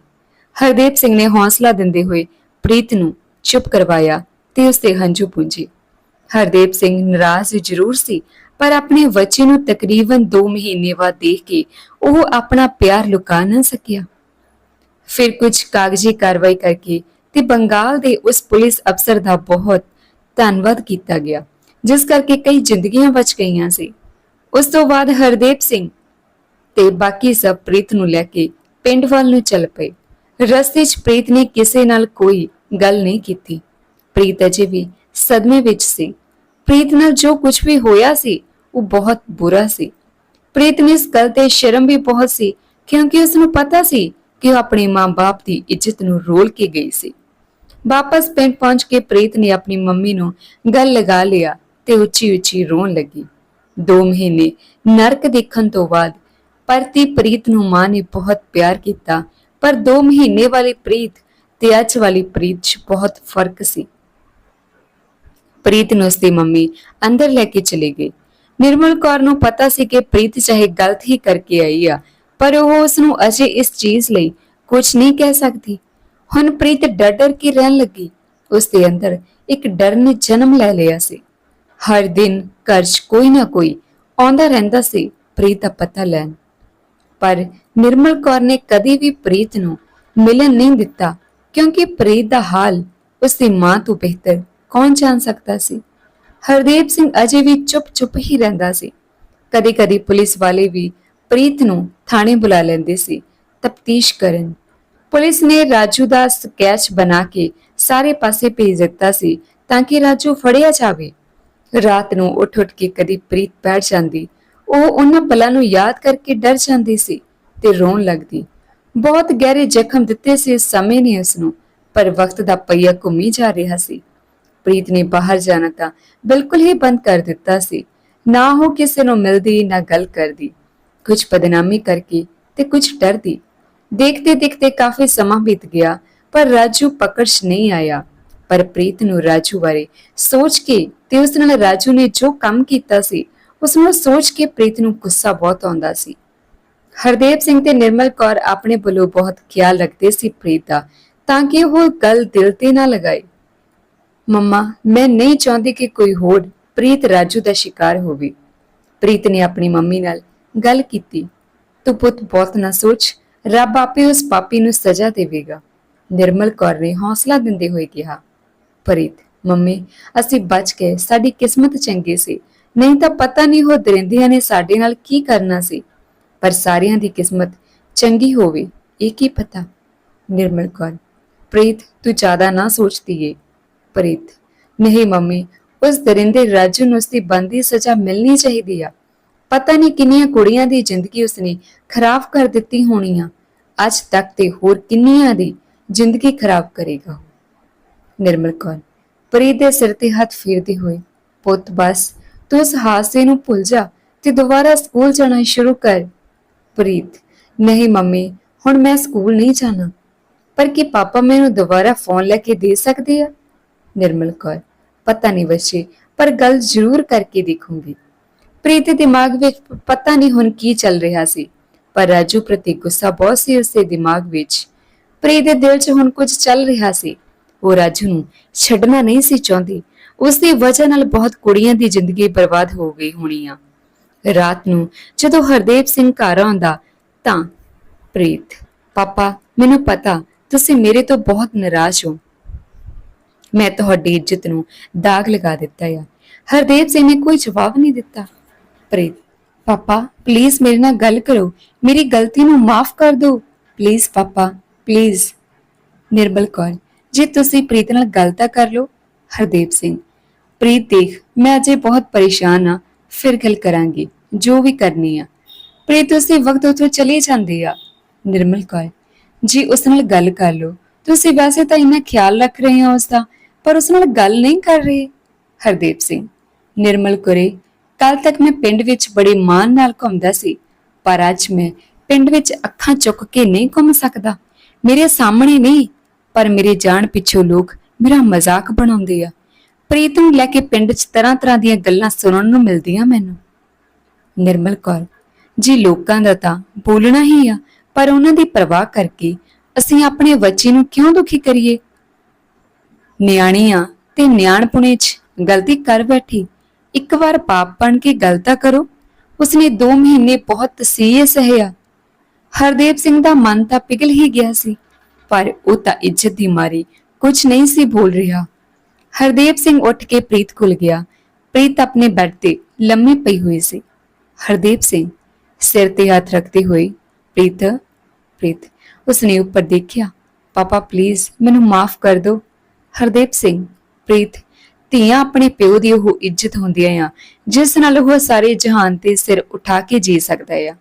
ਹਰਦੇਵ ਸਿੰਘ ਨੇ ਹੌਸਲਾ ਦਿੰਦੇ ਹੋਏ ਪ੍ਰੀਤ ਨੂੰ ਚੁੱਪ ਕਰਵਾਇਆ ਤੇ ਉਸ ਹੰਝੂ ਪੂੰਝੇ। ਹਰਦੇਵ ਸਿੰਘ ਨਾਰਾਜ਼ ਜ਼ਰੂਰ ਸੀ, ਪਰ ਆਪਣੇ ਬੱਚੇ ਨੂੰ ਤਕਰੀਬਨ 2 ਮਹੀਨੇ ਬਾਅਦ ਦੇਖ ਕੇ ਉਹ ਆਪਣਾ ਪਿਆਰ ਲੁਕਾ ਨਾ ਸਕਿਆ। ਫਿਰ ਕੁਝ ਕਾਗਜ਼ੀ ਕਾਰਵਾਈ ਕਰਕੇ ਤੇ ਬੰਗਾਲ ਦੇ ਉਸ ਪੁਲਿਸ ਅਫਸਰ ਦਾ ਬਹੁਤ ਧੰਨਵਾਦ ਕੀਤਾ ਗਿਆ, ਜਿਸ ਕਰਕੇ ਕਈ ਜ਼ਿੰਦਗੀਆਂ ਬਚ ਗਈਆਂ ਸੀ। ਉਸ ਤੋਂ ਬਾਅਦ ਹਰਦੇਵ ਸਿੰਘ ਤੇ ਬਾਕੀ ਸਭ ਪ੍ਰੀਤ ਨੂੰ ਲੈ ਕੇ ਪਿੰਡ ਵੱਲ ਨੂੰ ਚੱਲ ਪਏ। ਰਸਤੇ 'ਚ ਪ੍ਰੀਤ ਨੇ ਕਿਸੇ ਨਾਲ ਕੋਈ ਗੱਲ ਨਹੀਂ ਕੀਤੀ। ਪ੍ਰੀਤ ਅਜੇ ਵੀ ਸਦਮੇ ਵਿੱਚ ਸੀ। ਪ੍ਰੀਤ ਨਾਲ ਜੋ ਕੁਝ ਵੀ ਹੋਇਆ ਸੀ, ਉਹ ਬਹੁਤ ਬੁਰਾ ਸੀ। ਪ੍ਰੀਤ ਨੂੰ ਇਸ ਗੱਲ ਤੇ ਸ਼ਰਮ ਵੀ ਬਹੁਤ ਸੀ, ਕਿਉਂਕਿ ਉਸ ਨੂੰ ਪਤਾ ਸੀ ਕਿ ਉਹ ਆਪਣੇ ਮਾਂ-ਬਾਪ ਦੀ ਇੱਜ਼ਤ ਨੂੰ ਰੋਲ ਕੇ ਗਈ ਸੀ। ਵਾਪਸ ਪਿੰਡ ਪਹੁੰਚ ਕੇ ਪ੍ਰੀਤ ਨੇ ਆਪਣੀ ਮੰਮੀ ਨੂੰ ਗੱਲ ਲਗਾ ਲਿਆ ਤੇ ਉੱਚੀ-ਉੱਚੀ ਰੋਣ ਲੱਗੀ। 2 ਮਹੀਨੇ ਨਰਕ ਦੇਖਣ ਤੋਂ ਬਾਅਦ ਪਰਤੀ ਪ੍ਰੀਤ ਨੂੰ ਮਾਂ ਨੇ ਬਹੁਤ ਪਿਆਰ ਕੀਤਾ। ਪਰ 2 ਮਹੀਨੇ ਵਾਲੀ ਪ੍ਰੀਤ ਤੇ ਅੱਜ ਵਾਲੀ ਪ੍ਰੀਤ 'ਚ ਬਹੁਤ ਫ਼ਰਕ ਸੀ। ਪ੍ਰੀਤ ਨੂੰ ਉਸਦੀ ਮੰਮੀ ਅੰਦਰ ਲੈ ਕੇ ਚਲੇ ਗਈ। ਨਿਰਮਲ ਕੌਰ ਨੂੰ ਪਤਾ ਸੀ ਕਿ ਪ੍ਰੀਤ ਚਾਹੇ ਗਲਤ ਹੀ ਕਰਕੇ ਆਈ ਆ, ਪਰ ਉਹ ਉਸ ਨੂੰ ਅਜੇ ਇਸ ਚੀਜ਼ ਲਈ ਕੁਝ ਨਹੀਂ ਕਹਿ ਸਕਦੀ। ਹੁਣ ਪ੍ਰੀਤ ਡਰ ਡਰ ਕੇ ਰਹਿਣ ਲੱਗੀ। ਉਸ ਦੇ ਅੰਦਰ ਇੱਕ ਡਰ ਨੇ ਜਨਮ ਲੈ ਲਿਆ ਸੀ। ਹਰ ਦਿਨ ਘਰ 'ਚ ਕੋਈ ਨਾ ਕੋਈ ਆਉਂਦਾ ਰਹਿੰਦਾ ਸੀ ਪ੍ਰੀਤ ਦਾ ਪਤਾ ਲੈਣ। ਪਰ ਨਿਰਮਲ ਕੌਰ ਨੇ ਕਦੀ ਵੀ ਪ੍ਰੀਤ ਨੂੰ ਮਿਲਣ ਨਹੀਂ ਦਿੱਤਾ, ਕਿਉਂਕਿ ਪ੍ਰੀਤ ਦਾ ਹਾਲ ਉਸ ਦੀ ਮਾਂ ਤੋਂ ਬਿਹਤਰ ਕੌਣ ਜਾਣ ਸਕਦਾ ਸੀ? ਹਰਦੇਵ ਸਿੰਘ ਅਜੇ ਵੀ ਚੁੱਪ-ਚੁੱਪ ਹੀ ਰਹਿੰਦਾ ਸੀ। ਕਦੇ-ਕਦੇ ਪੁਲਿਸ ਵਾਲੇ ਵੀ ਪ੍ਰੀਤ ਨੂੰ ਥਾਣੇ ਬੁਲਾ ਲੈਂਦੇ ਸੀ, ਤਫਤੀਸ਼ ਕਰਨ। ਪੁਲਿਸ ਨੇ ਰਾਜੂ ਦਾ ਸਕੈਚ ਬਣਾ ਕੇ ਸਾਰੇ ਪਾਸੇ ਭੇਜ ਦਿੱਤਾ ਸੀ ਤਾਂ ਕਿ ਰਾਜੂ ਫੜਿਆ ਜਾਵੇ। ਰਾਤ ਨੂੰ ਉੱਠ-ਉੱਠ ਕੇ ਕਦੀ ਪ੍ਰੀਤ ਬੈਠ ਜਾਂਦੀ ਉਹ ਉਹਨਾਂ ਪਲਾਂ ਨੂੰ ਯਾਦ ਕਰਕੇ ਡਰ ਜਾਂਦੀ ਸੀ ਤੇ ਰੋਣ ਲੱਗਦੀ। ਬਹੁਤ ਗਹਿਰੇ ਜ਼ਖਮ ਦਿੱਤੇ ਸੀ ਸਮੇਂ ਨੇ ਉਸ ਨੂੰ, ਪਰ ਵਕਤ ਦਾ ਪਈਆ ਘੁੰਮੀ ਜਾ ਰਿਹਾ ਸੀ। ਪ੍ਰੀਤ ਨੇ ਬਾਹਰ ਜਾਣਾ ਤਾਂ ਬਿਲਕੁਲ ਹੀ ਬੰਦ ਕਰ ਦਿੱਤਾ ਸੀ। ਨਾ ਉਹ ਕਿਸੇ ਨੂੰ ਮਿਲਦੀ, ਨਾ ਗੱਲ ਕਰਦੀ। ਕੁਝ ਬਦਨਾਮੀ ਕਰਕੇ ਤੇ ਕੁਝ ਡਰਦੀ। ਦੇਖਦੇ ਦੇਖਦੇ ਕਾਫੀ ਸਮਾਂ ਬੀਤ ਗਿਆ, ਪਰ ਰਾਜੂ ਪਕੜ 'ਚ ਨਹੀਂ ਆਇਆ। ਪਰ ਪ੍ਰੀਤ ਨੂੰ ਰਾਜੂ ਬਾਰੇ ਸੋਚ ਕੇ ਤੇ ਉਸ ਨਾਲ ਰਾਜੂ ਨੇ ਜੋ ਕੰਮ ਕੀਤਾ ਸੀ ਉਸ ਨੂੰ ਸੋਚ ਕੇ ਪ੍ਰੀਤ ਨੂੰ ਗੁੱਸਾ ਬਹੁਤ ਆਉਂਦਾ ਸੀ। ਹਰਦੇਵ ਸਿੰਘ ਤੇ ਨਿਰਮਲ ਕੌਰ ਆਪਣੇ ਵੱਲੋਂ ਬਹੁਤ ਖਿਆਲ ਰੱਖਦੇ ਸੀ ਪ੍ਰੀਤ ਦਾ, ਤਾਂ ਕਿ ਉਹ ਗੱਲ ਦਿਲ ਤੇ ਨਾ ਲਗਾਏ। ਮੰਮਾ, ਮੈਂ ਨਹੀਂ ਚਾਹੁੰਦੀ ਕਿ ਕੋਈ ਹੋਰ ਪ੍ਰੀਤ ਰਾਜੂ ਦਾ ਸ਼ਿਕਾਰ ਹੋਵੇ। ਪ੍ਰੀਤ ਨੇ ਆਪਣੀ ਮੰਮੀ ਨਾਲ ਗੱਲ ਕੀਤੀ। ਤੂੰ ਪੁੱਤ ਬਹੁਤ ਨਾ ਸੋਚ, ਰੱਬ ਆਪੇ ਉਸ ਪਾਪੀ ਨੂੰ ਸਜ਼ਾ ਦੇਵੇਗਾ। ਨਿਰਮਲ ਕੌਰ ਨੇ ਹੌਸਲਾ ਦਿੰਦੇ ਹੋਏ ਕਿਹਾ। ਪ੍ਰੀਤ, ਮੰਮੀ, ਅਸੀਂ ਬਚ ਗਏ, ਸਾਡੀ ਕਿਸਮਤ ਚੰਗੀ ਸੀ। ਨਹੀਂ ਤਾਂ ਪਤਾ ਨਹੀਂ ਉਹ ਦਰਿੰਦਿਆਂ ਨੇ ਸਾਡੇ ਨਾਲ ਕੀ ਕਰਨਾ ਸੀ। ਪਰ ਸਾਰਿਆਂ ਦੀ ਕਿਸਮਤ ਚੰਗੀ ਹੋਵੇ, ਇਹ ਕੀ ਪਤਾ? ਨਿਰਮਲ ਕੌਰ, ਪ੍ਰੀਤ, ਤੂੰ ਜ਼ਿਆਦਾ ਨਾ ਸੋਚਦੀ ਏ ਪ੍ਰੀਤ, ਨਹੀਂ ਮੰਮੀ, ਉਸ ਦਰਿੰਦੇ ਰਾਜੂ ਨੂੰ ਉਸਦੀ ਬੰਦੀ ਸਜ਼ਾ ਮਿਲਣੀ ਚਾਹੀਦੀ ਆ। ਪਤਾ ਨਹੀਂ ਕਿੰਨੀਆਂ ਕੁੜੀਆਂ ਦੀ ਜ਼ਿੰਦਗੀ ਉਸਨੇ ਖਰਾਬ ਕਰ ਦਿੱਤੀ ਹੋਣੀ ਆ ਅੱਜ ਤੱਕ ਤੇ ਹੋਰ ਕਿੰਨੀਆਂ ਦੀ ਜ਼ਿੰਦਗੀ ਖਰਾਬ ਕਰੇਗਾ ਨਿਰਮਲ ਕੌਰ, ਪ੍ਰੀਤ ਦੇ ਸਿਰ ਤੇ ਹੱਥ ਫੇਰਦੇ ਹੋਏ, ਪੁੱਤ ਬਸ ਤੂੰ ਉਸ ਹਾਦਸੇ ਨੂੰ ਭੁੱਲ ਜਾ ਤੇ ਦੁਬਾਰਾ ਸਕੂਲ ਜਾਣਾ ਸ਼ੁਰੂ ਕਰ। ਪ੍ਰੀਤ, ਨਹੀਂ ਮੰਮੀ, ਹੁਣ ਮੈਂ ਸਕੂਲ ਨਹੀਂ ਜਾਣਾ। ਪਰ ਕੀ ਪਾਪਾ ਮੈਨੂੰ ਦੁਬਾਰਾ ਫੋਨ ਲੈ ਕੇ ਦੇ ਸਕਦੇ ਆ? ਨਿਰਮਲ ਕੌਰ, ਪਤਾ ਨਹੀਂ ਬੱਚੇ, ਪਰ ਗੱਲ ਜ਼ਰੂਰ ਕਰਕੇ ਦੇਖੂੰਗੀ। ਪ੍ਰੀਤ ਦੇ ਦਿਮਾਗ ਵਿੱਚ ਪਤਾ ਨਹੀਂ ਹੁਣ ਕੀ ਚੱਲ ਰਿਹਾ ਸੀ, ਪਰ ਰਾਜੂ ਪ੍ਰਤੀ ਗੁੱਸਾ ਬਹੁਤ ਸੀ ਉਸਦੇ ਦਿਮਾਗ ਵਿੱਚ। ਪ੍ਰੀਤ ਦੇ ਦਿਲ 'ਚ ਹੁਣ ਕੁਝ ਚੱਲ ਰਿਹਾ ਸੀ। ਉਹ ਰਾਜੂ ਨੂੰ ਛੱਡਣਾ ਨਹੀਂ ਸੀ ਚਾਹੁੰਦੀ ਉਸ ਦੀ ਵਜ੍ਹਾ ਨਾਲ ਬਹੁਤ ਕੁੜੀਆਂ ਦੀ ਜ਼ਿੰਦਗੀ ਬਰਬਾਦ ਹੋ ਗਈ ਹੋਣੀ ਆ। ਰਾਤ ਨੂੰ ਜਦੋਂ ਹਰਦੇਵ ਸਿੰਘ ਘਰ ਆਉਂਦਾ, ਤਾਂ ਪ੍ਰੀਤ, ਪਾਪਾ, ਮੈਨੂੰ ਪਤਾ, ਤੁਸੀਂ ਮੇਰੇ ਤੋਂ ਬਹੁਤ ਨਾਰਾਜ਼ ਹੋ। ਮੈਂ ਤੁਹਾਡੀ ਇੱਜ਼ਤ ਨੂੰ ਦਾਗ ਲਗਾ ਦਿੱਤਾ ਆ। ਹਰਦੇਵ ਸਿੰਘ ਨੇ ਕੋਈ ਜਵਾਬ ਨਹੀਂ ਦਿੱਤਾ। ਪ੍ਰੀਤ, ਪਾਪਾ ਪਲੀਜ਼ ਮੇਰੇ ਨਾਲ ਗੱਲ ਕਰੋ। ਮੇਰੀ ਗਲਤੀ ਨੂੰ ਮਾਫ ਕਰ ਦਿਓ। Please papa please Nirmal Kaur, ਜੇ ਤੁਸੀਂ ਪ੍ਰੀਤ ਨਾਲ ਗੱਲ ਤਾਂ ਕਰ ਲਓ। ਹਰਦੀਪ ਸਿੰਘ, ਪ੍ਰੀਤ ਦੇਖ, ਮੈਂ ਅਜੇ ਬਹੁਤ ਪਰੇਸ਼ਾਨ ਆ, ਫਿਰ ਗੱਲ ਕਰਾਂਗੇ, ਜੋ ਵੀ ਕਰਨੀ ਆ। ਪ੍ਰੀਤ ਉਸੇ ਵਕਤ ਉੱਥੋਂ ਚਲੇ ਜਾਂਦੇ ਆ। ਨਿਰਮਲ ਕੌਰ, ਜੀ, ਉਸ ਨਾਲ ਗੱਲ ਕਰ ਲਓ। ਤੁਸੀਂ ਵੈਸੇ ਤਾਂ ਇੰਨਾ ਖਿਆਲ ਰੱਖ ਰਹੇ ਹੋ ਉਸ ਦਾ ਪਰ ਉਸ ਨਾਲ ਗੱਲ ਨਹੀਂ ਕਰ ਰਹੇ? ਹਰਦੀਪ ਸਿੰਘ, ਨਿਰਮਲ ਕੁਰੇ ਕੱਲ ਤੱਕ ਮੈਂ ਪਿੰਡ ਵਿੱਚ ਬੜੇ ਮਾਣ ਨਾਲ ਘੁੰਮਦਾ ਸੀ, ਪਰ ਅੱਜ ਮੈਂ ਪਿੰਡ ਵਿੱਚ ਅੱਖਾਂ ਚੁੱਕ ਕੇ ਨਹੀਂ ਘੁੰਮ ਸਕਦਾ। ਮੇਰੇ ਸਾਹਮਣੇ ਨਹੀਂ, ਪਰ ਮੇਰੇ ਜਾਣ ਪਿੱਛੋਂ ਲੋਕ ਮੇਰਾ ਮਜ਼ਾਕ ਬਣਾਉਂਦੇ ਆ। ਪ੍ਰੀਤ ਨੂੰ ਲੈ ਕੇ ਪਿੰਡ 'ਚ ਤਰ੍ਹਾਂ-ਤਰ੍ਹਾਂ ਦੀਆਂ ਗੱਲਾਂ ਸੁਣਨ ਨੂੰ ਮਿਲਦੀਆਂ ਮੈਨੂੰ। ਨਿਰਮਲ ਕੌਰ, ਜੀ ਲੋਕਾਂ ਦਾ ਤਾਂ ਬੋਲਣਾ ਹੀ ਆ, ਪਰ ਉਹਨਾਂ ਦੀ ਪਰਵਾਹ ਕਰਕੇ ਅਸੀਂ ਆਪਣੇ ਬੱਚੇ ਨੂੰ ਕਿਉਂ ਦੁਖੀ ਕਰੀਏ? ਨਿਆਣੀ ਤੇ ਨਿਆਣਪੁਣੇ 'ਚ ਗਲਤੀ ਕਰ ਬੈਠੀ। ਇੱਕ ਵਾਰ ਪਾਪ ਬਣ ਕੇ ਗਲਤਾ ਕਰੋ। ਉਸਨੇ 2 ਮਹੀਨੇ ਬਹੁਤ ਤਸੀਹੇ ਸਹਿਆ ਹਰਦੇਵ ਸਿੰਘ ਦਾ ਮਨ ਤਾਂ ਪਿਘਲ ਹੀ ਗਿਆ ਸੀ, ਪਰ ਉਹ ਤਾਂ ਇੱਜ਼ਤ ਦੀ ਮਾਰੀ ਕੁਝ ਨਹੀਂ ਸੀ ਬੋਲ ਰਿਹਾ। ਹਰਦੇਵ ਸਿੰਘ ਉੱਠ ਕੇ ਪ੍ਰੀਤ ਕੋਲ ਗਿਆ। ਪ੍ਰੀਤ ਆਪਣੇ ਬੈੱਡ ਤੇ ਲੰਮੀ ਪਈ ਹੋਈ ਸੀ। ਹਰਦੇਵ ਸਿੰਘ, ਸਿਰ ਤੇ ਹੱਥ ਰੱਖਦੇ ਹੋਏ, ਪ੍ਰੀਤ ਪ੍ਰੀਤ, ਉਸਨੇ ਉੱਪਰ ਦੇਖਿਆ। ਪਾਪਾ ਪਲੀਜ਼ ਮੈਨੂੰ ਮਾਫ ਕਰ ਦਿਓ। ਹਰਦੇਵ ਸਿੰਘ, ਪ੍ਰੀਤ, ਧੀਆਂ ਆਪਣੇ ਪਿਓ ਦੀ ਉਹ ਇੱਜ਼ਤ ਹੁੰਦੀਆਂ ਆ, ਜਿਸ ਨਾਲ ਉਹ ਸਾਰੇ ਜਹਾਨ ਤੇ ਸਿਰ ਉਠਾ ਕੇ ਜੀ ਸਕਦਾ ਆ।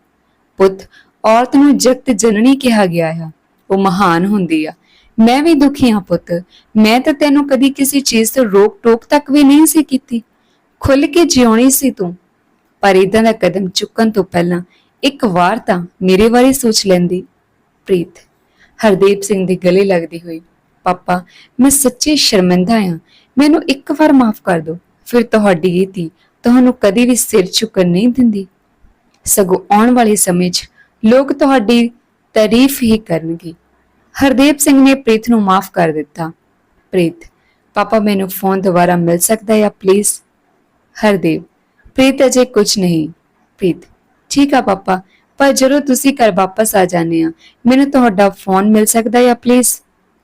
ਪੁੱਤ, ਔਰਤ ਨੂੰ ਜਗਤ ਜਨਨੀ ਕਿਹਾ ਗਿਆ ਆ। ਉਹ ਮਹਾਨ ਹੁੰਦੀ ਆ। ਮੈਂ ਵੀ ਦੁਖੀ ਹਾਂ ਪੁੱਤ। ਮੈਂ ਤਾਂ ਤੈਨੂੰ ਕਦੀ ਕਿਸੇ ਚੀਜ਼ ਤੋਂ ਰੋਕ ਟੋਕ ਤੱਕ ਵੀ ਨਹੀਂ ਸੀ ਕੀਤੀ। ਖੁੱਲ ਕੇ ਜਿਉਣੀ ਸੀ ਤੂੰ। ਪਰ ਇਦਾਂ ਦਾ ਕਦਮ ਚੁੱਕਣ ਤੋਂ ਪਹਿਲਾਂ ਇੱਕ ਵਾਰ ਤਾਂ ਮੇਰੇ ਬਾਰੇ ਸੋਚ ਲੈਂਦੀ। ਪ੍ਰੀਤ, ਹਰਦੀਪ ਸਿੰਘ ਦੇ ਗਲੇ ਲੱਗਦੀ ਹੋਈ, ਪਾਪਾ, ਮੈਂ ਸੱਚੀ ਸ਼ਰਮਿੰਦਾ ਹਾਂ। ਮੈਨੂੰ ਇੱਕ ਵਾਰ ਮਾਫ ਕਰ ਦਿਓ। ਫਿਰ ਤੁਹਾਡੀ ਇਹ ਧੀ ਤੁਹਾਨੂੰ ਕਦੀ ਵੀ ਸਿਰ ਝੁਕਣ ਨਹੀਂ ਦਿੰਦੀ। ਸਗੋਂ ਆਉਣ ਵਾਲੇ ਸਮੇਂ 'ਚ ਲੋਕ ਤੁਹਾਡੀ ਤਾਰੀਫ ਹੀ ਕਰਨਗੇ। ਹਰਦੇਵ ਸਿੰਘ ਨੇ ਪ੍ਰੀਤ ਨੂੰ ਮਾਫ ਕਰ ਦਿੱਤਾ। ਪ੍ਰੀਤ, ਪਾਪਾ ਮੈਨੂੰ ਫੋਨ ਦੁਬਾਰਾ ਮਿਲ ਸਕਦਾ ਹੈ ਪਲੀਜ਼ ਹਰਦੇਵ ਪ੍ਰੀਤ ਅਜੇ ਕੁਝ ਨਹੀਂ। ਪ੍ਰੀਤ, ਠੀਕ ਆ ਪਾਪਾ, ਪਰ ਜਦੋਂ ਤੁਸੀਂ ਘਰ ਵਾਪਸ ਆ ਜਾਂਦੇ ਆ, ਮੈਨੂੰ ਤੁਹਾਡਾ ਫੋਨ ਮਿਲ ਸਕਦਾ ਹੈ ਪਲੀਜ਼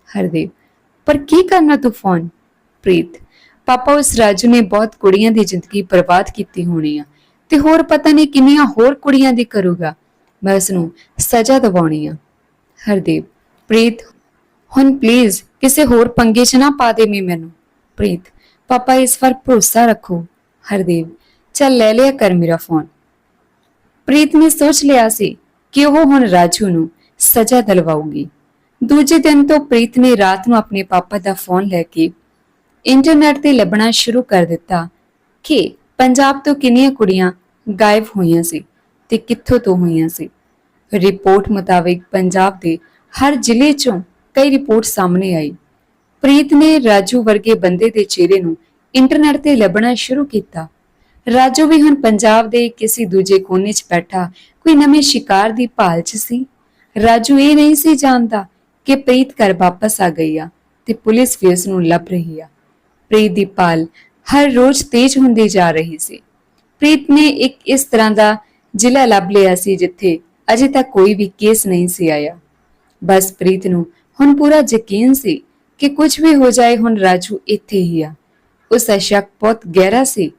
ਹਰਦੇਵ ਪਰ ਕੀ ਕਰਨਾ ਤੂੰ ਫੋਨ? ਪ੍ਰੀਤ, ਪਾਪਾ ਉਸ ਰਾਜੂ ਨੇ ਬਹੁਤ ਕੁੜੀਆਂ ਦੀ ਜ਼ਿੰਦਗੀ ਬਰਬਾਦ ਕੀਤੀ ਹੋਣੀ ਆ, ਤੇ ਹੋਰ ਪਤਾ ਨਹੀਂ ਕਿੰਨੀਆਂ ਹੋਰ ਕੁੜੀਆਂ ਦੀ ਕਰੂਗਾ। ਮੈਂ ਉਸ ਨੂੰ ਸਜ਼ਾ ਦਿਵਾਉਣੀ ਆ। ਹਰਦੇਵ ਪ੍ਰੀਤ, ਹੁਣ ਪਲੀਜ਼ ਕਿਸੇ ਹੋਰ ਪੰਗੇ 'ਚ ਨਾ ਪਾ ਦੇਵੀਂ ਮੈਨੂੰ। ਪ੍ਰੀਤ, ਪਾਪਾ ਇਸ ਵਾਰ ਭਰੋਸਾ ਰੱਖੋ। ਹਰਦੀਪ ਚੱਲ ਲੈ ਲਿਆ ਕਰ ਮੇਰਾ ਫੋਨ ਪ੍ਰੀਤ ਨੇ ਸੋਚ ਲਿਆ ਸੀ ਕਿ ਉਹ ਹੁਣ ਰਾਜੂ ਨੂੰ ਸਜ਼ਾ ਦਿਲਵਾਉਗੀ ਦੂਜੇ ਦਿਨ ਤੋਂ ਪ੍ਰੀਤ ਨੇ ਰਾਤ ਨੂੰ ਆਪਣੇ ਪਾਪਾ ਦਾ ਫੋਨ ਲੈ ਕੇ ਇੰਟਰਨੈਟ ਤੇ ਲੱਭਣਾ ਸ਼ੁਰੂ ਕਰ ਦਿੱਤਾ ਕਿ ਪੰਜਾਬ ਤੋਂ ਕਿੰਨੀਆਂ ਕੁੜੀਆਂ ਗਾਇਬ ਹੋਈਆਂ ਸੀ ਤੇ ਕਿੱਥੋਂ ਤੋਂ ਹੋਈਆਂ ਸੀ। ਰਿਪੋਰਟ ਮੁਤਾਬਿਕ ਪੰਜਾਬ ਦੇ ਹਰ ਜ਼ਿਲ੍ਹੇ ਚੋਂ ਕਈ ਰਿਪੋਰਟ ਸਾਹਮਣੇ ਆਈ। ਪ੍ਰੀਤ ਨੇ ਰਾਜੂ ਵਰਗੇ ਬੰਦੇ ਦੇ ਚਿਹਰੇ ਨੂੰ ਇੰਟਰਨੈਟ ਤੇ ਲੱਭਣਾ ਸ਼ੁਰੂ ਕੀਤਾ। ਰਾਜੂ ਵੀ ਹੁਣ ਪੰਜਾਬ ਦੇ ਕਿਸੇ ਦੂਜੇ ਕੋਨੇ 'ਚ ਬੈਠਾ, ਕੋਈ ਨਵੇਂ ਸ਼ਿਕਾਰ ਦੀ ਭਾਲ 'ਚ ਸੀ। ਰਾਜੂ ਇਹ ਨਹੀਂ ਸੀ ਜਾਣਦਾ ਕਿ ਪ੍ਰੀਤ ਘਰ ਵਾਪਸ ਆ ਗਈ ਆ ਤੇ ਪੁਲਿਸ ਵੀ ਉਸ ਨੂੰ ਲੱਭ ਰਹੀ ਆ। ਪ੍ਰੀਤ ਦੀ ਭਾਲ ਹਰ ਰੋਜ਼ ਤੇਜ਼ ਹੁੰਦੀ ਜਾ ਰਹੀ ਸੀ। ਪ੍ਰੀਤ ਨੇ ਇੱਕ ਇਸ ਤਰ੍ਹਾਂ ਦਾ ਜ਼ਿਲ੍ਹਾ ਲੱਭ ਲਿਆ ਸੀ ਜਿੱਥੇ ਅਜੇ ਤੱਕ ਕੋਈ ਵੀ ਕੇਸ ਨਹੀਂ ਸੀ ਆਇਆ। ਬਸ ਪ੍ਰੀਤ ਨੂੰ ਹੁਣ ਪੂਰਾ ਯਕੀਨ ਸੀ ਕਿ ਕੁਝ ਵੀ ਹੋ ਜਾਏ ਹੁਣ ਰਾਜੂ ਇੱਥੇ ਹੀ ਆ। ਉਸ ਦਾ ਸ਼ੱਕ ਬਹੁਤ ਗਹਿਰਾ ਸੀ।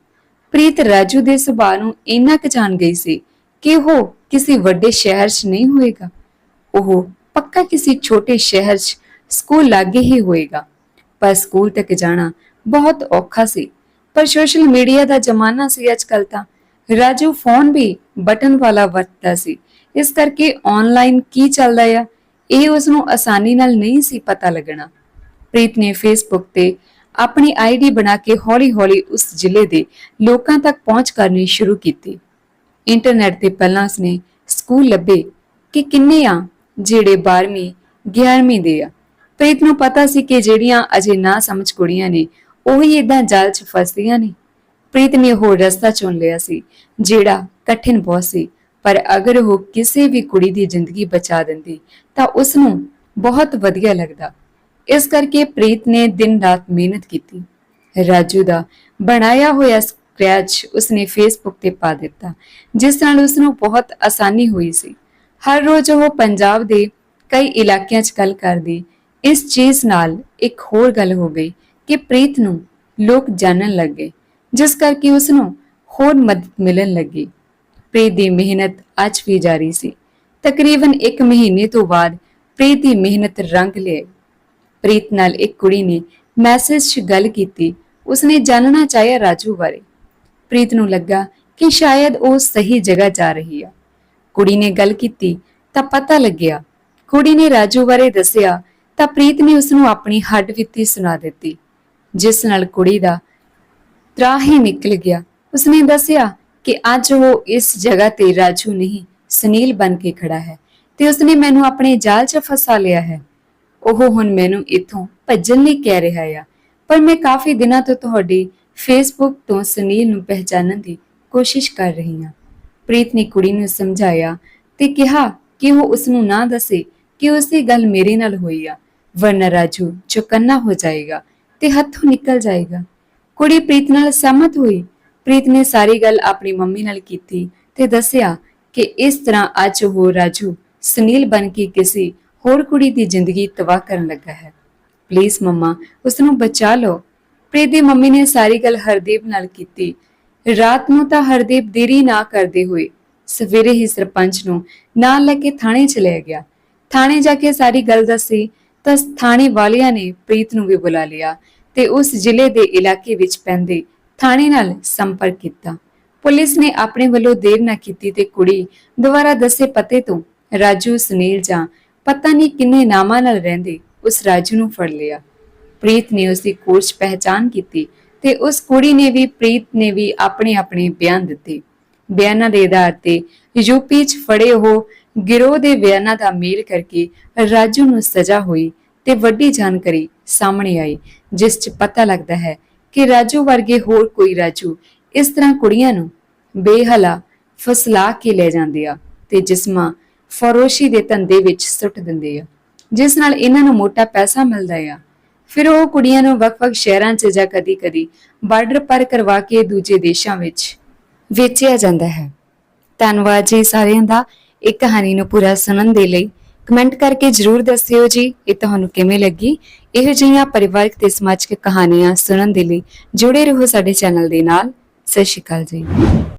ਪ੍ਰੀਤ ਰਾਜੂ ਦੇ ਸੁਭਾਅ ਨੂੰ ਇੰਨਾ ਕੁ ਜਾਣ ਗਈ ਸੀ ਕਿ ਉਹ ਕਿਸੇ ਵੱਡੇ ਸ਼ਹਿਰ 'ਚ ਨਹੀਂ ਹੋਏਗਾ। ਉਹ ਪੱਕਾ ਕਿਸੇ ਛੋਟੇ ਸ਼ਹਿਰ 'ਚ ਸਕੂਲ ਲਾਗੇ ਹੀ ਹੋਏਗਾ। ਪਰ ਸਕੂਲ ਤੱਕ ਜਾਣਾ ਬਹੁਤ ਔਖਾ ਸੀ। ਪਰ ਸੋਸ਼ਲ ਮੀਡੀਆ ਦਾ ਜ਼ਮਾਨਾ ਸੀ ਅੱਜਕੱਲ ਤਾਂ। ਰਾਜੂ ਫੋਨ ਵੀ ਬਟਨ ਵਾਲਾ ਵਰਤਦਾ ਸੀ। ਇਸ ਕਰਕੇ ਆਨਲਾਈਨ ਕੀ ਚੱਲਦਾ ਆ? ਇਹ ਉਸ ਨੂੰ ਆਸਾਨੀ ਨਾਲ ਨਹੀਂ ਸੀ ਪਤਾ ਲੱਗਣਾ। ਪ੍ਰੀਤ ਨੇ ਫੇਸਬੁੱਕ ਤੇ ਆਪਣੀ ਆਈਡੀ ਬਣਾ ਕੇ ਹੌਲੀ-ਹੌਲੀ ਉਸ ਜ਼ਿਲ੍ਹੇ ਦੇ ਲੋਕਾਂ ਤੱਕ ਪਹੁੰਚ ਕਰਨੀ ਸ਼ੁਰੂ ਕੀਤੀ। ਇੰਟਰਨੈਟ ਤੇ ਪਹਿਲਾਂ ਉਸਨੇ ਸਕੂਲ ਲੱਭੇ ਕਿ ਕਿੰਨੇ ਆ, ਜਿਹੜੇ 12ਵੀਂ 11ਵੀਂ ਦੇ ਆ। ਪ੍ਰੀਤ ਨੂੰ ਪਤਾ ਸੀ ਕਿ ਜਿਹੜੀਆਂ ਅਜੇ ਨਾ ਸਮਝ ਕੁੜੀਆਂ ਨੇ, ਉਹੀ ਇਦਾਂ ਜਾਲ 'ਚ ਫਸਦੀਆਂ ਨੇ। ਪ੍ਰੀਤ ਨੇ ਹੋਰ ਰਸਤਾ ਚੁਣ ਲਿਆ ਸੀ, ਜਿਹੜਾ ਕਠਿਨ ਬਹੁਤ ਸੀ। ਪਰ ਅਗਰ ਉਹ ਕਿਸੇ ਵੀ ਕੁੜੀ ਦੀ ਜ਼ਿੰਦਗੀ ਬਚਾ ਦਿੰਦੀ, ਤਾਂ ਉਸ ਨੂੰ ਬਹੁਤ ਵਧੀਆ ਲੱਗਦਾ। ਇਸ ਕਰਕੇ ਪ੍ਰੀਤ ਨੇ ਦਿਨ ਰਾਤ ਮਿਹਨਤ ਕੀਤੀ। ਰਾਜੂ ਦਾ ਬਣਾਇਆ ਹੋਇਆ ਸਕ੍ਰੈਚ ਉਸਨੇ ਫੇਸਬੁੱਕ ਤੇ ਪਾ ਦਿੱਤਾ, ਜਿਸ ਨਾਲ ਉਸ ਨੂੰ ਬਹੁਤ ਆਸਾਨੀ ਹੋਈ ਸੀ। ਹਰ ਰੋਜ਼ ਉਹ ਪੰਜਾਬ ਦੇ ਕਈ ਇਲਾਕਿਆਂ 'ਚ ਗੱਲ ਕਰਦੀ। ਇਸ ਚੀਜ਼ ਨਾਲ ਇੱਕ ਹੋਰ ਗੱਲ ਹੋ ਗਈ ਕਿ ਪ੍ਰੀਤ ਨੂੰ ਲੋਕ ਜਾਣਨ ਲੱਗੇ ਜਿਸ ਕਰਕੇ ਉਸ ਨੂੰ ਹੋਰ ਮਦਦ ਮਿਲਣ ਲੱਗੀ। ਪ੍ਰੀਤ ਦੀ ਮਿਹਨਤ ਅੱਜ ਵੀ ਜਾਰੀ ਸੀ। ਤਕਰੀਬਨ 1 ਮਹੀਨੇ ਤੋਂ ਬਾਅਦ ਪ੍ਰੀਤ ਦੀ ਮਿਹਨਤ ਰੰਗ ਲਿਆਈ। ਪ੍ਰੀਤ ਨਾਲ ਇੱਕ ਕੁੜੀ ਨੇ ਮੈਸੇਜ 'ਚ ਗੱਲ ਕੀਤੀ। ਉਸਨੇ ਜਾਣਨਾ ਚਾਹਿਆ ਰਾਜੂ ਬਾਰੇ। ਪ੍ਰੀਤ ਨੂੰ ਲੱਗਾ ਕਿ ਸ਼ਾਇਦ ਉਹ ਸਹੀ ਜਗ੍ਹਾ ਜਾ ਰਹੀ ਆ। ਕੁੜੀ ਨੇ ਗੱਲ ਕੀਤੀ ਤਾਂ ਪਤਾ ਲੱਗਿਆ। ਕੁੜੀ ਨੇ ਰਾਜੂ ਬਾਰੇ ਦੱਸਿਆ ਤਾਂ ਪ੍ਰੀਤ ਨੇ ਉਸ ਨੂੰ ਆਪਣੀ ਹੱਡ ਵਿੱਤੀ ਸੁਣਾ ਦਿੱਤੀ। ਜਿਸ ਨਾਲ ਕੁੜੀ ਦਾ ਤਰਾਹ ਹੀ ਨਿਕਲ ਗਿਆ। ਉਸਨੇ ਦੱਸਿਆ ਕਿ ਅੱਜ ਉਹ ਇਸ ਜਗ੍ਹਾ ਤੇ ਰਾਜੂ ਨਹੀਂ, ਸੁਨੀਲ ਬਣ ਕੇ ਖੜਾ ਹੈ ਤੇ ਉਸਨੇ ਮੈਨੂੰ ਆਪਣੇ ਜਾਲ 'ਚ ਫਸਾ ਲਿਆ ਹੈ। ਉਹ ਹੁਣ ਮੈਨੂੰ ਇੱਥੋਂ ਭੱਜਣ ਲਈ ਕਹਿ ਰਿਹਾ ਆ, ਪਰ ਮੈਂ ਕਾਫੀ ਦਿਨਾਂ ਤੋਂ ਤੁਹਾਡੀ ਫੇਸਬੁੱਕ ਤੋਂ ਸੁਨੀਲ ਨੂੰ ਪਹਿਚਾਨਣ ਦੀ ਕੋਸ਼ਿਸ਼ ਕਰ ਰਹੀ ਹਾਂ। ਪ੍ਰੀਤ ਨੇ ਕੁੜੀ ਨੂੰ ਸਮਝਾਇਆ ਤੇ ਕਿਹਾ ਕਿ ਉਹ ਉਸ ਨੂੰ ਨਾ ਦੱਸੇ ਕਿ ਉਸ ਦੀ ਗੱਲ ਮੇਰੇ ਨਾਲ ਹੋਈ ਆ, ਵਰਨਾ ਰਾਜੂ ਚੁਕੰਨਾ ਹੋ ਜਾਏਗਾ ਤੇ ਹੱਥੋਂ ਨਿਕਲ ਜਾਏਗਾ। ਕੁੜੀ ਪ੍ਰੀਤ ਨਾਲ ਸਹਿਮਤ ਹੋਈ ਪ੍ਰੀਤ ਨੇ ਸਾਰੀ ਗੱਲ ਆਪਣੀ ਮੰਮੀ ਨਾਲ ਕੀਤੀ ਤੇ ਦੱਸਿਆ ਕਿ ਇਸ ਤਰ੍ਹਾਂ ਅੱਜ ਉਹ ਰਾਜੂ ਸੁਨੀਲ ਬਣ ਕੇ ਕਿਸੇ ਹੋਰ ਕੁੜੀ ਦੀ ਜ਼ਿੰਦਗੀ ਤਬਾਹ ਕਰਨ ਲੱਗਾ ਹੈ। ਪਲੀਜ਼ ਮੰਮਾ ਉਸ ਨੂੰ ਬਚਾ ਲਓ। ਪ੍ਰੀਤ ਦੀ ਮੰਮੀ ਨੇ ਸਾਰੀ ਗੱਲ ਹਰਦੀਪ ਨਾਲ ਕੀਤੀ। ਰਾਤ ਨੂੰ ਤਾਂ ਹਰਦੀਪ ਦੇਰੀ ਨਾ ਕਰਦੇ ਹੋਏ ਸਵੇਰੇ ਹੀ ਸਰਪੰਚ ਨੂੰ ਨਾਲ ਲੈ ਕੇ ਥਾਣੇ ਚਲੇ ਗਿਆ। ਥਾਣੇ ਜਾ ਕੇ ਸਾਰੀ ਗੱਲ ਦੱਸੀ ਤਾਂ ਥਾਣੇ ਵਾਲਿਆਂ ਨੇ ਪ੍ਰੀਤ ਨੂੰ ਵੀ ਬੁਲਾ ਲਿਆ ਤੇ ਉਸ ਜ਼ਿਲ੍ਹੇ ਦੇ ਇਲਾਕੇ ਵਿੱਚ ਪੈਂਦੇ ਥਾਣੇ ਨਾਲ ਸੰਪਰਕ ਕੀਤਾ। ਪੁਲਿਸ ਨੇ ਆਪਣੇ ਵੱਲੋਂ ਦੇਰ ਨਾ ਕੀਤੀ ਤੇ ਕੁੜੀ ਦੁਬਾਰਾ ਦੱਸੇ ਪਤੇ ਤੋਂ ਰਾਜੂ, ਸੁਨੀਲ ਜਾਂ ਪਤਾ ਨਹੀਂ ਕਿੰਨੇ ਨਾਮਾਂ ਨਾਲ ਰਹਿੰਦੇ ਉਸ ਰਾਜੂ ਨੂੰ ਫੜ ਲਿਆ। ਪ੍ਰੀਤ ਨੇ ਉਸ ਦੀ ਕੋਚ ਪਹਿਚਾਨ ਕੀਤੀ ਤੇ ਉਸ ਕੁੜੀ ਨੇ ਵੀ ਪ੍ਰੀਤ ਨੇ ਵੀ ਆਪਣੇ ਆਪਣੇ ਬਿਆਨ ਦਿੱਤੇ। ਬਿਆਨਾਂ ਦੇ ਆਧਾਰ ਤੇ ਯੂਪੀ 'ਚ ਫੜੇ ਉਹ ਗਿਰੋਹ ਦੇ ਬਿਆਨਾਂ ਦਾ ਮੇਲ ਕਰਕੇ ਰਾਜੂ ਨੂੰ ਸਜ਼ਾ ਹੋਈ ਤੇ ਵੱਡੀ ਜਾਣਕਾਰੀ ਸਾਹਮਣੇ ਆਈ, ਜਿਸ 'ਚ ਪਤਾ ਲੱਗਦਾ ਹੈ ਕਿ ਰਾਜੂ ਵਰਗੇ ਹੋਰ ਕੋਈ ਰਾਜੂ ਇਸ ਤਰ੍ਹਾਂ ਕੁੜੀਆਂ ਨੂੰ ਬੇਹਲਾ ਫਸਲਾ ਕੇ ਲੈ ਜਾਂਦੇ ਆ ਤੇ ਜਿਸਮਾਂ ਫਰੋਸ਼ੀ ਦੇ ਧੰਦੇ ਵਿੱਚ ਸੁੱਟ ਦਿੰਦੇ ਆ। ਜਿਸ ਨਾਲ ਇਹਨਾਂ ਨੂੰ ਮੋਟਾ ਪੈਸਾ ਮਿਲਦਾ ਆ। ਫਿਰ ਉਹ ਕੁੜੀਆਂ ਨੂੰ ਵੱਖ-ਵੱਖ ਸ਼ਹਿਰਾਂ 'ਚ ਜਾਂ ਕਦੀ-ਕਦੀ ਬਾਰਡਰ ਪਰ ਕਰਵਾ ਕੇ ਦੂਜੇ ਦੇਸ਼ਾਂ ਵਿੱਚ ਵੇਚਿਆ ਜਾਂਦਾ ਹੈ। ਧੰਨਵਾਦ ਜੀ ਸਾਰਿਆਂ ਦਾ। ਇੱਕ ਕਹਾਣੀ ਨੂੰ ਪੂਰਾ ਸੁਣਨ ਦੇ ਲਈ ਕਮੈਂਟ ਕਰਕੇ ਜਰੂਰ ਦੱਸਿਓ ਜੀ, ਇਹ ਤੁਹਾਨੂੰ ਕਿਵੇਂ ਲੱਗੀ? ਇਹੋ ਜਿਹੀਆਂ ਪਰਿਵਾਰਕ ਤੇ ਸਮਾਜਿਕ ਕਹਾਣੀਆਂ ਸੁਣਨ ਦੇ ਲਈ ਜੁੜੇ ਰਹੋ ਸਾਡੇ ਚੈਨਲ ਦੇ ਨਾਲ। ਸਤਿ ਸ਼੍ਰੀ ਅਕਾਲ ਜੀ।